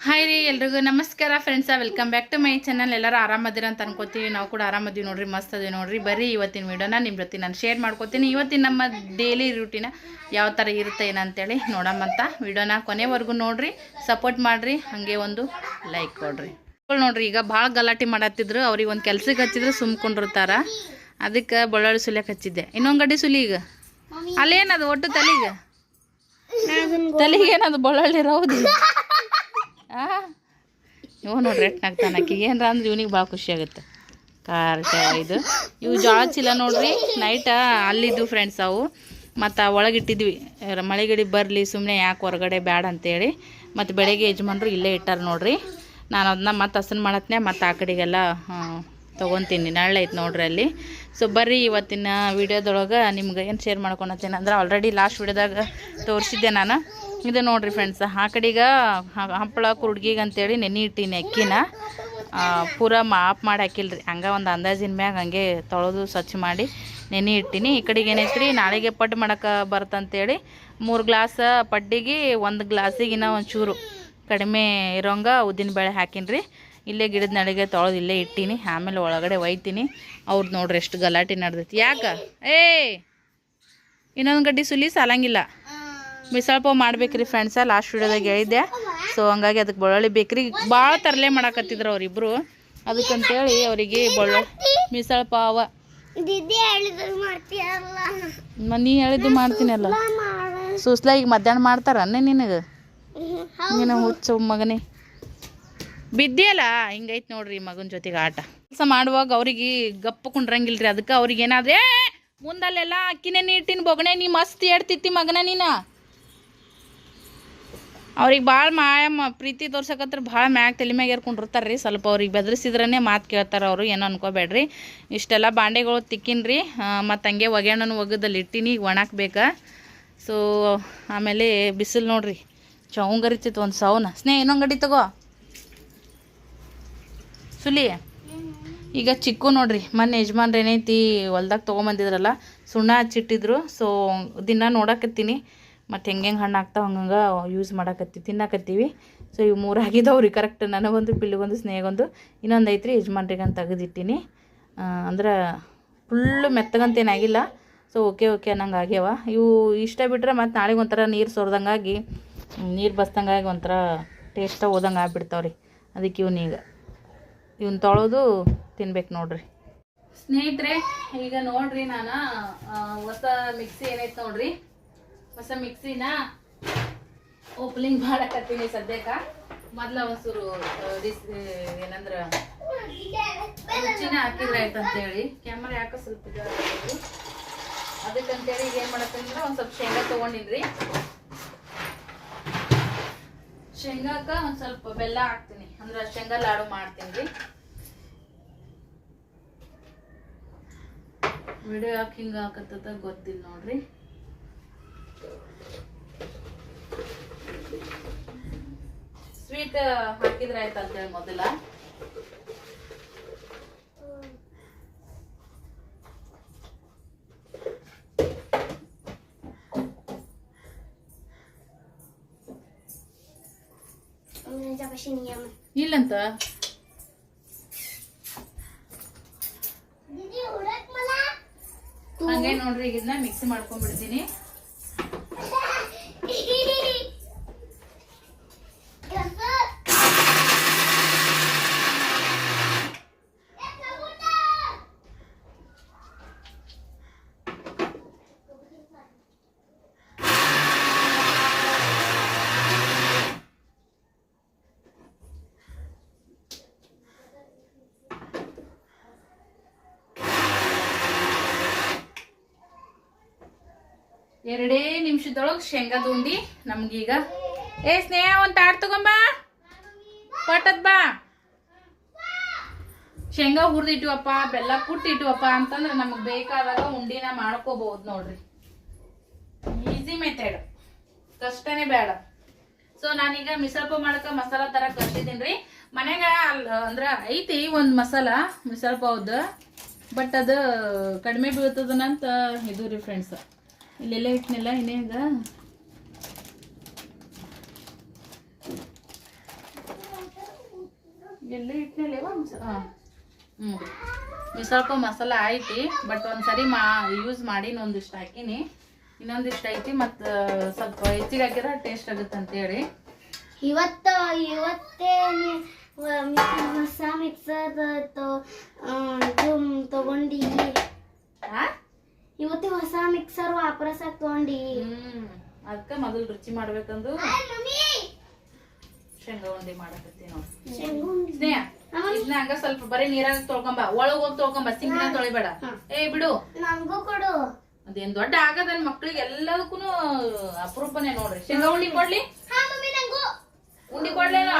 Hi ರೀ ಎಲ್ರಿಗೂ ನಮಸ್ಕಾರ friends welcome back to my channel ಎಲ್ಲರೂ ಆರಾಮದಿರ ಅಂತ ಅನ್ಕೋತೀವಿ. ನಾವು ಕೂಡ ಆರಾಮದೀವಿ ನೋಡ್ರಿ ಮಸ್ತ್ ಅದೇ ನೋಡ್ರಿ. ಬರೀ ಇವತ್ತಿನ ವೀಡಿಯೋನ ನಿಮ್ಮ ಜೊತೆ ನಾನು ಶೇರ್ ಮಾಡ್ಕೋತೀನಿ. ಇವತ್ತಿನ ನಮ್ಮ ಡೈಲಿ ರೂಟೀನ ಯಾವ ಥರ ಇರುತ್ತೆ ಏನಂತೇಳಿ ನೋಡಮ್ಮಂತ ವೀಡಿಯೋನ ಕೊನೆವರೆಗೂ ನೋಡ್ರಿ ಸಪೋರ್ಟ್ ಮಾಡಿರಿ ಹಾಗೆ ಒಂದು ಲೈಕ್ ಕೊಡ್ರಿ. ನೋಡ್ರಿ ಈಗ ಭಾಳ ಗಲಾಟೆ ಮಾಡತ್ತಿದ್ರು. ಅವ್ರಿಗೆ ಒಂದು ಕೆಲ್ಸಕ್ಕೆ ಹಚ್ಚಿದ್ರೆ ಸುಮ್ಕೊಂಡಿರ್ತಾರ ಅದಕ್ಕೆ ಬಳ್ಳಾಳಿ ಸುಲಿಯಕ್ಕೆ ಹಚ್ಚಿದ್ದೆ. ಇನ್ನೊಂದು ಗಡ್ಡಿ ಸುಲಿ ಈಗ. ಅಲ್ಲೇನದು ಒಟ್ಟು ತಲೆಗೆ? ತಲೆಗೆ ಏನದು ಬೊಳ್ಳಳ್ಳಿ ರೌದು? ಆ? ಇವ ನೋಡ್ರಿ ಎಟ್ ಆಕಿಗೆ ಏನ್ರ ಅಂದ್ರೆ ಇವ್ನಿಗೆ ಭಾಳ ಖುಷಿ ಆಗುತ್ತೆ. ಕಾರ್ ಇದು. ಇವು ಜೋಳ ಚೀಲ ನೋಡ್ರಿ. ನೈಟ ಅಲ್ಲಿದ್ದು ಫ್ರೆಂಡ್ಸ್ ಅವು. ಮತ್ತು ಒಳಗಿಟ್ಟಿದ್ವಿ. ಮಳೆಗಡಿ ಬರಲಿ ಸುಮ್ಮನೆ ಯಾಕೆ ಹೊರಗಡೆ ಬ್ಯಾಡ ಅಂತೇಳಿ. ಮತ್ತು ಬೆಳಗ್ಗೆ ಯಜಮಾನ್ರು ಇಲ್ಲೇ ಇಟ್ಟಾರ ನೋಡ್ರಿ. ನಾನು ಅದನ್ನ ಮತ್ತೆ ಹಸನ್ ಮಾಡತ್ನೆ ಮತ್ತು ಆ ಕಡೆಗೆಲ್ಲ ತೊಗೊತೀನಿ. ಐತೆ ನೋಡ್ರಿ ಅಲ್ಲಿ. ಸೊ ಬರ್ರಿ ಇವತ್ತಿನ ವೀಡಿಯೋದೊಳಗೆ ನಿಮ್ಗೆ ಏನು ಶೇರ್ ಮಾಡ್ಕೊಳತ್ತೇನೆ ಅಂದ್ರೆ ಆಲ್ರೆಡಿ ಲಾಸ್ಟ್ ವೀಡಿಯೋದಾಗ ತೋರಿಸಿದ್ದೆ ನಾನು. ಇದು ನೋಡ್ರಿ ಫ್ರೆಂಡ್ಸ್ ಆ ಕಡೆಗೆ ಹಂಪಳ, ಕುರುಡ್ಗಿಗೆ ಅಂತೇಳಿ ನೆನೆ ಇಟ್ಟಿನಿ ಅಕ್ಕಿನ. ಪೂರ ಮಾಪ್ ಮಾಡಿ ಹಾಕಿಲ್ರಿ. ಹಂಗೆ ಒಂದು ಅಂದಾಜಿನ ಮ್ಯಾಗ ಹಂಗೆ ತೊಳೆದು ಸ್ವಚ್ಛ ಮಾಡಿ ನೆನೆ ಇಟ್ಟಿನಿ. ಈ ಕಡೆಗೆ ಏನೈತ್ರಿ, ನಾಳೆಗೆ ಪಡ್ಡು ಮಾಡಕ್ಕೆ ಬರ್ತಂತೇಳಿ ಮೂರು ಗ್ಲಾಸ್ ಪಡ್ಡಿಗೆ ಒಂದು ಗ್ಲಾಸಿಗಿನ ಒಂಚೂರು ಕಡಿಮೆ ಇರೋಂಗ ಉದ್ದಿನ ಬೇಳೆ ಹಾಕಿನ್ರಿ. ಇಲ್ಲೇ ಗಿಡದ ನಡಿಗೆ ತೊಳೆದು ಇಲ್ಲೇ ಇಟ್ಟೀನಿ. ಆಮೇಲೆ ಒಳಗಡೆ ಒಯ್ತೀನಿ. ಅವ್ರದ್ದು ನೋಡ್ರಿ ಎಷ್ಟು ಗಲಾಟೆ ನಡ್ದೈತಿ. ಯಾಕೆ? ಏ ಇನ್ನೊಂದು ಗಡ್ಡಿ ಸುಲಿ ಸಾಲಂಗಿಲ್ಲ. ಮಿಸಲ್ ಪಾವ್ ಮಾಡ್ಬೇಕ್ರಿ ಫ್ರೆಂಡ್ಸ ಲಾಸ್ಟ್ ವಿಡಿಯೋದಾಗ ಹೇಳಿದ್ದೆ. ಸೊ ಹಂಗಾಗಿ ಅದಕ್ಕೆ ಬೆಳ್ಳುಳ್ಳಿ ಬೇಕ್ರಿ. ಭಾಳ ತರಲೆ ಮಾಡಾಕತ್ತಿದ್ರು ಅವರಿಬ್ಬರು ಅದಕ್ಕಂತೇಳಿ ಅವರಿಗೆ ಬೆಳ್ಳುಳ್ಳಿ ಮಿಸಲ್ ಪಾವ ನೀ ಹೇಳಿದ್ದು ಮಾಡ್ತೀನಲ್ಲ. ಸೂಸ್ಲ ಈಗ ಮಧ್ಯಾಹ್ನ ಮಾಡ್ತಾರನ್ನೇ ನಿನಗೆ? ನೀನು ಹುಚ್ಚು ಮಗನೇ. ಬಿದ್ದಿಯಲ್ಲ? ಹಿಂಗೈತೆ ನೋಡ್ರಿ ಮಗನ ಜೊತೆಗೆ ಆಟ. ಕೆಲಸ ಮಾಡುವಾಗ ಅವ್ರಿಗೆ ಗಪ್ಪ ಕುಂಡ್ರಂಗಿಲ್ರಿ. ಅದಕ್ಕೆ ಅವ್ರಿಗೆ ಏನಾದ್ರೆ ಮುಂದಲ್ಲೆಲ್ಲ ಅಕ್ಕಿನೇ ನೀಟಿನ ಬೊಗಣೆ ನೀ ಮಸ್ತ್ ಹೇಳ್ತಿತ್ತಿ ಮಗನ ನೀನ. ಅವ್ರಿಗೆ ಭಾಳ ಮಾಯ ಮ- ಪ್ರೀತಿ ತೋರ್ಸಕತ್ರ ಭಾಳ ಮ್ಯಾಗ ತಲೆ ಮ್ಯಾಗ ಏರ್ಕೊಂಡಿರ್ತಾರೆ ರೀ ಸ್ವಲ್ಪ ಅವ್ರಿಗೆ ಬೆದರಿಸಿದ್ರೇ ಮಾತು ಕೇಳ್ತಾರೆ ಅವರು, ಏನೋ ಅನ್ಕೋಬೇಡ್ರಿ. ಇಷ್ಟೆಲ್ಲ ಬಾಂಡೆಗಳು ತಿಕ್ಕಿನ್ರಿ. ಮತ್ತು ಹಂಗೆ ಒಗೆಣ್ಣನ ಒಗದಲ್ಲಿ ಇಟ್ಟಿನಿ, ಈಗ ಒಣಾಕ್ಬೇಕಾ ಸೊ ಆಮೇಲೆ ಬಿಸಿಲು ನೋಡ್ರಿ. ಚೌಂಗರಿತಿತ್ತು ಒಂದು ಸೌನ. ಸ್ನೇಹ, ಇನ್ನೊಂದು ಗಡಿ ತಗೋ. ಸುಲಿ, ಈಗ ಚಿಕ್ಕು ನೋಡ್ರಿ. ಮೊನ್ನೆ ಯಜಮಾನ್ರು ಏನೈತಿ ಹೊಲ್ದಾಗ ತೊಗೊಂಬಂದಿದ್ರಲ್ಲ, ಸುಣ್ಣ ಹಚ್ಚಿಟ್ಟಿದ್ರು. ಸೊ ದಿನ ನೋಡಕತ್ತೀನಿ. ಮತ್ತು ಹೆಂಗೆ ಹಣ್ಣು ಆಗ್ತಾವ ಹಂಗಂಗೆ ಯೂಸ್ ಮಾಡಕತ್ತಿ, ತಿನ್ನಕತ್ತೀವಿ. ಸೊ ಇವು ಮೂರು ಆಗಿದಾವ್ರಿ ಕರೆಕ್ಟ್ ನನಗೊಂದು, ಪಿಲ್ಲಿಗೊಂದು, ಸ್ನೇಹಗೊಂದು. ಇನ್ನೊಂದು ಐತ್ರಿ, ಯಜಮಾನ್ರಿಗೆ ಅಂತ ತೆಗೆದಿಟ್ಟಿನಿ ಅಂದ್ರೆ ಫುಲ್ಲು ಮೆತ್ತಗಂತೇನಾಗಿಲ್ಲ ಸೊ ಓಕೆ ಓಕೆ ಅನ್ನಂಗೆ ಆಗ್ಯಾವ. ಇವು ಇಷ್ಟ ಬಿಟ್ಟರೆ ಮತ್ತು ನಾಳೆಗೆ ಒಂಥರ ನೀರು ಸೋರ್ದಂಗಾಗಿ ನೀರು ಬಸ್ದಂಗಾಗಿ ಒಂಥರ ಟೇಸ್ಟ ಹೋದಂಗೆ ಆಗ್ಬಿಡ್ತಾವ್ರಿ. ಅದಕ್ಕೆ ಇವ್ನೀಗ ಇವನ್ ತೊಳೋದು ತಿನ್ಬೇಕು ನೋಡ್ರಿ. ಸ್ನೇಹಿತರೆ, ಈಗ ನೋಡ್ರಿ ನಾನು ಹೊಸ ಮಿಕ್ಸಿ ಏನೈತೆ ನೋಡ್ರಿ. ಹೊಸ ಮಿಕ್ಸಿನ ಓಪನಿಂಗ್ ಮಾಡಕತ್ತೀನಿ ಸದ್ಯಕ್ಕ. ಮೊದ್ಲ ಒಂಚೂರು ಏನಂದ್ರ ರುಚಿನ ಹಾಕಿದ್ರೆ ಆಯ್ತು ಅಂತೇಳಿ ಕ್ಯಾಮ್ರಾ ಯಾಕ ಸ್ವಲ್ಪ ಅದಕ್ಕಂತೇಳಿ ಈಗ ಏನು ಮಾಡತ್ತಂದ್ರೆ ಒಂದು ಸ್ವಲ್ಪ ಶೇಂಗಾ ತಗೊಂಡಿನ್ರಿ. ಶೇಂಗಾಕ ಒಂದು ಸ್ವಲ್ಪ ಬೆಲ್ಲ ಹಾಕ್ತೀನಿ. ಅಂದ್ರೆ ಶೇಂಗಾ ಲಾಡು ಮಾಡ್ತೀನಿ ರೀ ವಿಡಿಯೋ ಯಾಕೆ ಹಿಂಗೆ ಹಾಕತ್ತ ಗೊತ್ತಿಲ್ಲ ನೋಡ್ರಿ. ಸ್ವೀಟ್ uh, ಹಾಕಿದ್ರೆ ಅಂತ ಹೇಳಿ ಮೊದಲ. ಇಲ್ಲಂತ? ಹಂಗೆ ನೋಡ್ರಿ ಈಗ ಮಿಕ್ಸ್ ಮಾಡ್ಕೊಂಡ್ಬಿಡ್ತೀನಿ. ಶೇಂಗಾದ ಉಂಡಿ ನಮ್ಗೀಗ. ಏ ಸ್ನೇಹ, ಒಂದು ತಾಟ್ ತಗೊಂಬ ಕೊಟ್ಟದ್ ಬಾ. ಶೇಂಗಾ ಹುರಿದಿಟ್ಟುವಪ್ಪ, ಬೆಲ್ಲ ಕುಟ್ಟಿಟ್ಟುವಪ್ಪ ಅಂತಂದ್ರೆ ನಮಗೆ ಬೇಕಾದಾಗ ಉಂಡಿನ ಮಾಡ್ಕೋಬಹುದು ನೋಡ್ರಿ. Easy method. ಕಷ್ಟನೇ ಬೇಡ. ಸೊ ನಾನೀಗ ಮಿಸಲ್ಪ ಮಾಡಕ ಮಸಾಲ ತರ ಮನ್ಯಾಗ ಅಲ್, ಅಂದ್ರ ಐತಿ ಒಂದು ಮಸಾಲ ಮಿಸಲ್ಪ ಪಾವ್ದು ಬಟ್ ಅದು ಕಡಿಮೆ ಬೀಳ್ತದನಂತ ಇದು ರೀ ಫ್ರೆಂಡ್ಸ್ ಇಲ್ಲೆಲ್ಲ ಇಟ್ನೆಲ್ಲ ಇನ್ನೇಗ ಎಲ್ಲ ಇಟ್ನೇಲೇವ ಹಾಂ ಹ್ಞೂ ಸ್ವಲ್ಪ ಮಸಾಲ ಐತಿ ಬಟ್ ಒಂದ್ಸರಿ ಮಾ ಯೂಸ್ ಮಾಡಿ ಇನ್ನೊಂದಿಷ್ಟು ಹಾಕಿನಿ. ಇನ್ನೊಂದಿಷ್ಟು ಐತಿ ಮತ್ತು ಸ್ವಲ್ಪ ಹೆಚ್ಚಿಗೆ ಹಾಕಿದ್ರೆ ಟೇಸ್ಟ್ ಆಗುತ್ತೆ ಅಂತೇಳಿ. ಇವತ್ತು ಇವತ್ತೇ ಹೊಸ ಮಿಕ್ಸರ್ ತಗೊಂಡಿ ಹಾಂ ಇವತ್ತೇ ಹೊಸ ಮಿಕ್ಸರ್ ವಾಪಸ್ ತಗೊಂಡಿ. ಅದಕ್ಕ ಮೊದಲು ರುಚಿ ಮಾಡ್ಬೇಕಂದು ಶೇಂಗಾ ಉಂಡೆ ಮಾಡಕತ್ತೀನಿ ನೋಡಿ. ಸ್ನೇಹ ಹಂಗ ಸ್ವಲ್ಪ ಬರೀ ನೀರಾಗ ತೊಳ್ಕೊಂಬ ಒಳಗ್ ಹೋಗಿ ತೊಳ್ಕೊಂಬ ಸಿಂಗಿನ ತೊಳಿಬೇಡ. ಏ ಬಿಡು. ನಂಗೂ ಕೊಡು. ಅದೇನ್ ದೊಡ್ಡ ಆಗದ ಮಕ್ಳಿಗೆ ಎಲ್ಲದಕ್ಕೂ ಅಪರೂಪನೇ ನೋಡ್ರಿ. ಶೇಂಗಾ ಉಂಡಿ ಕೊಡ್ಲಿ? ಉಂಡಿ ಕೊಡ್ಲೇನ?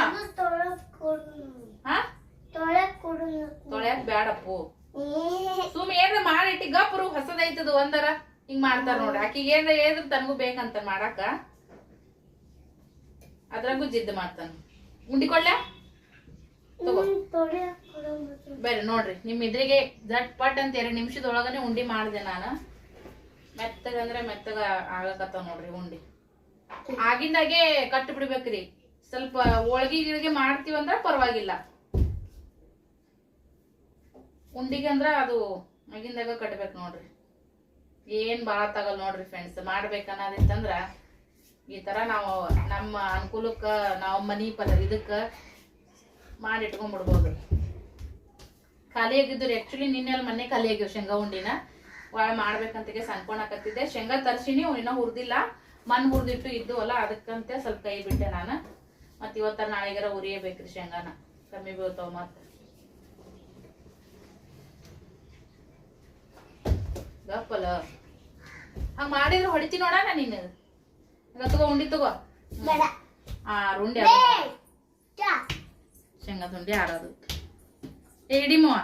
ತೊಳ್ಯಾಕ್ ಬ್ಯಾಡಪ್ಪು. ಏ ಸುಮ್ ಏನ್ರ ಮಾಡಿಟ್ಟಿ ಗಪ್ರು ಹೊಸದೈತದ ಒಂದರ. ಹಿಂಗ್ ಮಾಡ್ತಾರ ನೋಡ್ರಿ. ಆಕಿಗೆ ಏನ್ರ ಏದ್ರ ತನಗೂ ಬೇಕಂತ ಮಾಡಾಕ. ಅದ್ರಾಗೂ ಜಿದ್ದು ಮಾಡ್ತಾನ. ಉಂಡಿ ಕೊಡ್ಲ್ಯಾ ತಗೋ. ತೊಳಕ್ ಕೊಡು ಮತ್ತೆ. ಬೇರೆ ನೋಡ್ರಿ. ನಿಮ್ ಇದ್ರಿಗೆ ಝಟ್ ಪಟ್ ಅಂತ ಎರಡು ನಿಮಿಷದೊಳಗನೆ ಉಂಡಿ ಮಾಡಿದೆ ನಾನು. ಮೆತ್ತಗಂದ್ರೆ ಮೆತ್ತಗ ಆಗಕತ್ತಾವ ನೋಡ್ರಿ ಉಂಡಿ. ಆಗಿಂದಾಗೆ ಕಟ್ಟು ಬಿಡ್ಬೇಕ್ರಿ ಸ್ವಲ್ಪ ಹೋಳ್ಗಿ ಗಿಳ್ಗೆ ಮಾಡ್ತೀವಂದ್ರ ಪರವಾಗಿಲ್ಲ. ಉಂಡಿಗೆ ಅಂದ್ರೆ ಅದು ಮಗಿಂದಾಗ ಕಟ್ಬೇಕು ನೋಡ್ರಿ. ಏನ್ ಭಾಳ ತಗಲ್ ನೋಡ್ರಿ ಫ್ರೆಂಡ್ಸ್ ಮಾಡ್ಬೇಕನ್ನೋದಿತ್ತಂದ್ರ ಈ ತರ ನಾವು ನಮ್ಮ ಅನುಕೂಲಕ್ಕ ನಾವು ಮನಿ ಪದ ಇದಕ್ಕ ಮಾಡಿ ಇಟ್ಕೊಂಡ್ಬಿಡ್ಬೋದು ಖಾಲಿ ಆಗಿದ್ರು ಆಕ್ಚುಲಿ ನಿನ್ನೆಲ್ಲ ಮೊನ್ನೆ ಖಾಲಿ ಆಗಿವ್ ಶೇಂಗಾ ಉಂಡಿನ. ಒಳ ಮಾಡ್ಬೇಕಂತಗೆ ಸನ್ಕೊಳಕತ್ತಿದ್ದೆ ಶೇಂಗಾ ತರ್ಸಿನಿ ಇನ್ನೂ ಹುರ್ದಿಲ್ಲ. ಮಣ್ಣು ಹುರ್ದಿಟ್ಟು ಇದ್ದು ಅಲ್ಲ ಅದಕ್ಕಂತೆ ಸ್ವಲ್ಪ ಕೈ ಬಿಟ್ಟೆ ನಾನು. ಮತ್ ಇವತ್ತ ನಾಳೆಗಾರ ಉರಿಯಬೇಕ್ರಿ ಶೇಂಗಾನ. ಕಮ್ಮಿ ಬೀಳ್ತಾವ ಮತ್ತ ಗಪ್ಪಲ ಹಂಗ ಮಾಡಿದ್ರೆ ಹೊಡಿತಿ ನೋಡಣ ನೀನು. ಈಗ ತಗೋ ಉಂಡಿ ತಗೋ. ಬೇಡ. ಆ ಉಂಡಿ ಶೇಂಗಾ ತುಂಡಿ ಚಾ. ಶೇಂಗಾದ ಉಂಡಿ ಆಡೋದು. ಏ ಹಿಡಿಮವ.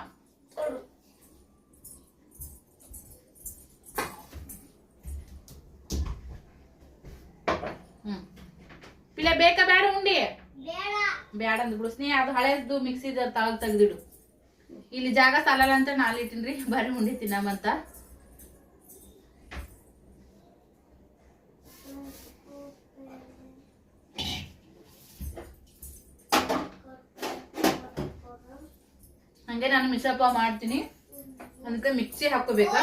ಹ್ಮ್. ಪಿಲೆ ಬೇಕಾ ಬೇಡ ಉಂಡಿ? ಬೇಡ. ಬ್ಯಾಡ ಅಂದ್ ಬಿಡು. ಸ್ನೇಹ ಅದು ಹಳೇದು ಮಿಕ್ಸಿದ ತಳಗ್ ತೆಗ್ದಿಡು. ಇಲ್ಲಿ ಜಾಗ ಸಾಲಲ್ಲ ಅಂತ ನಾಲ್ ಇಟ್ಟಿನ್ರಿ. ಬರೀ ಉಂಡಿ ತಿನ್ನಮಂತ ಹಂಗೆ ನಾನು ಮಿಸಪ್ಪ ಮಾಡ್ತೀನಿ. ಅದಕ್ಕೆ ಮಿಕ್ಸಿ ಹಾಕೋಬೇಕಾ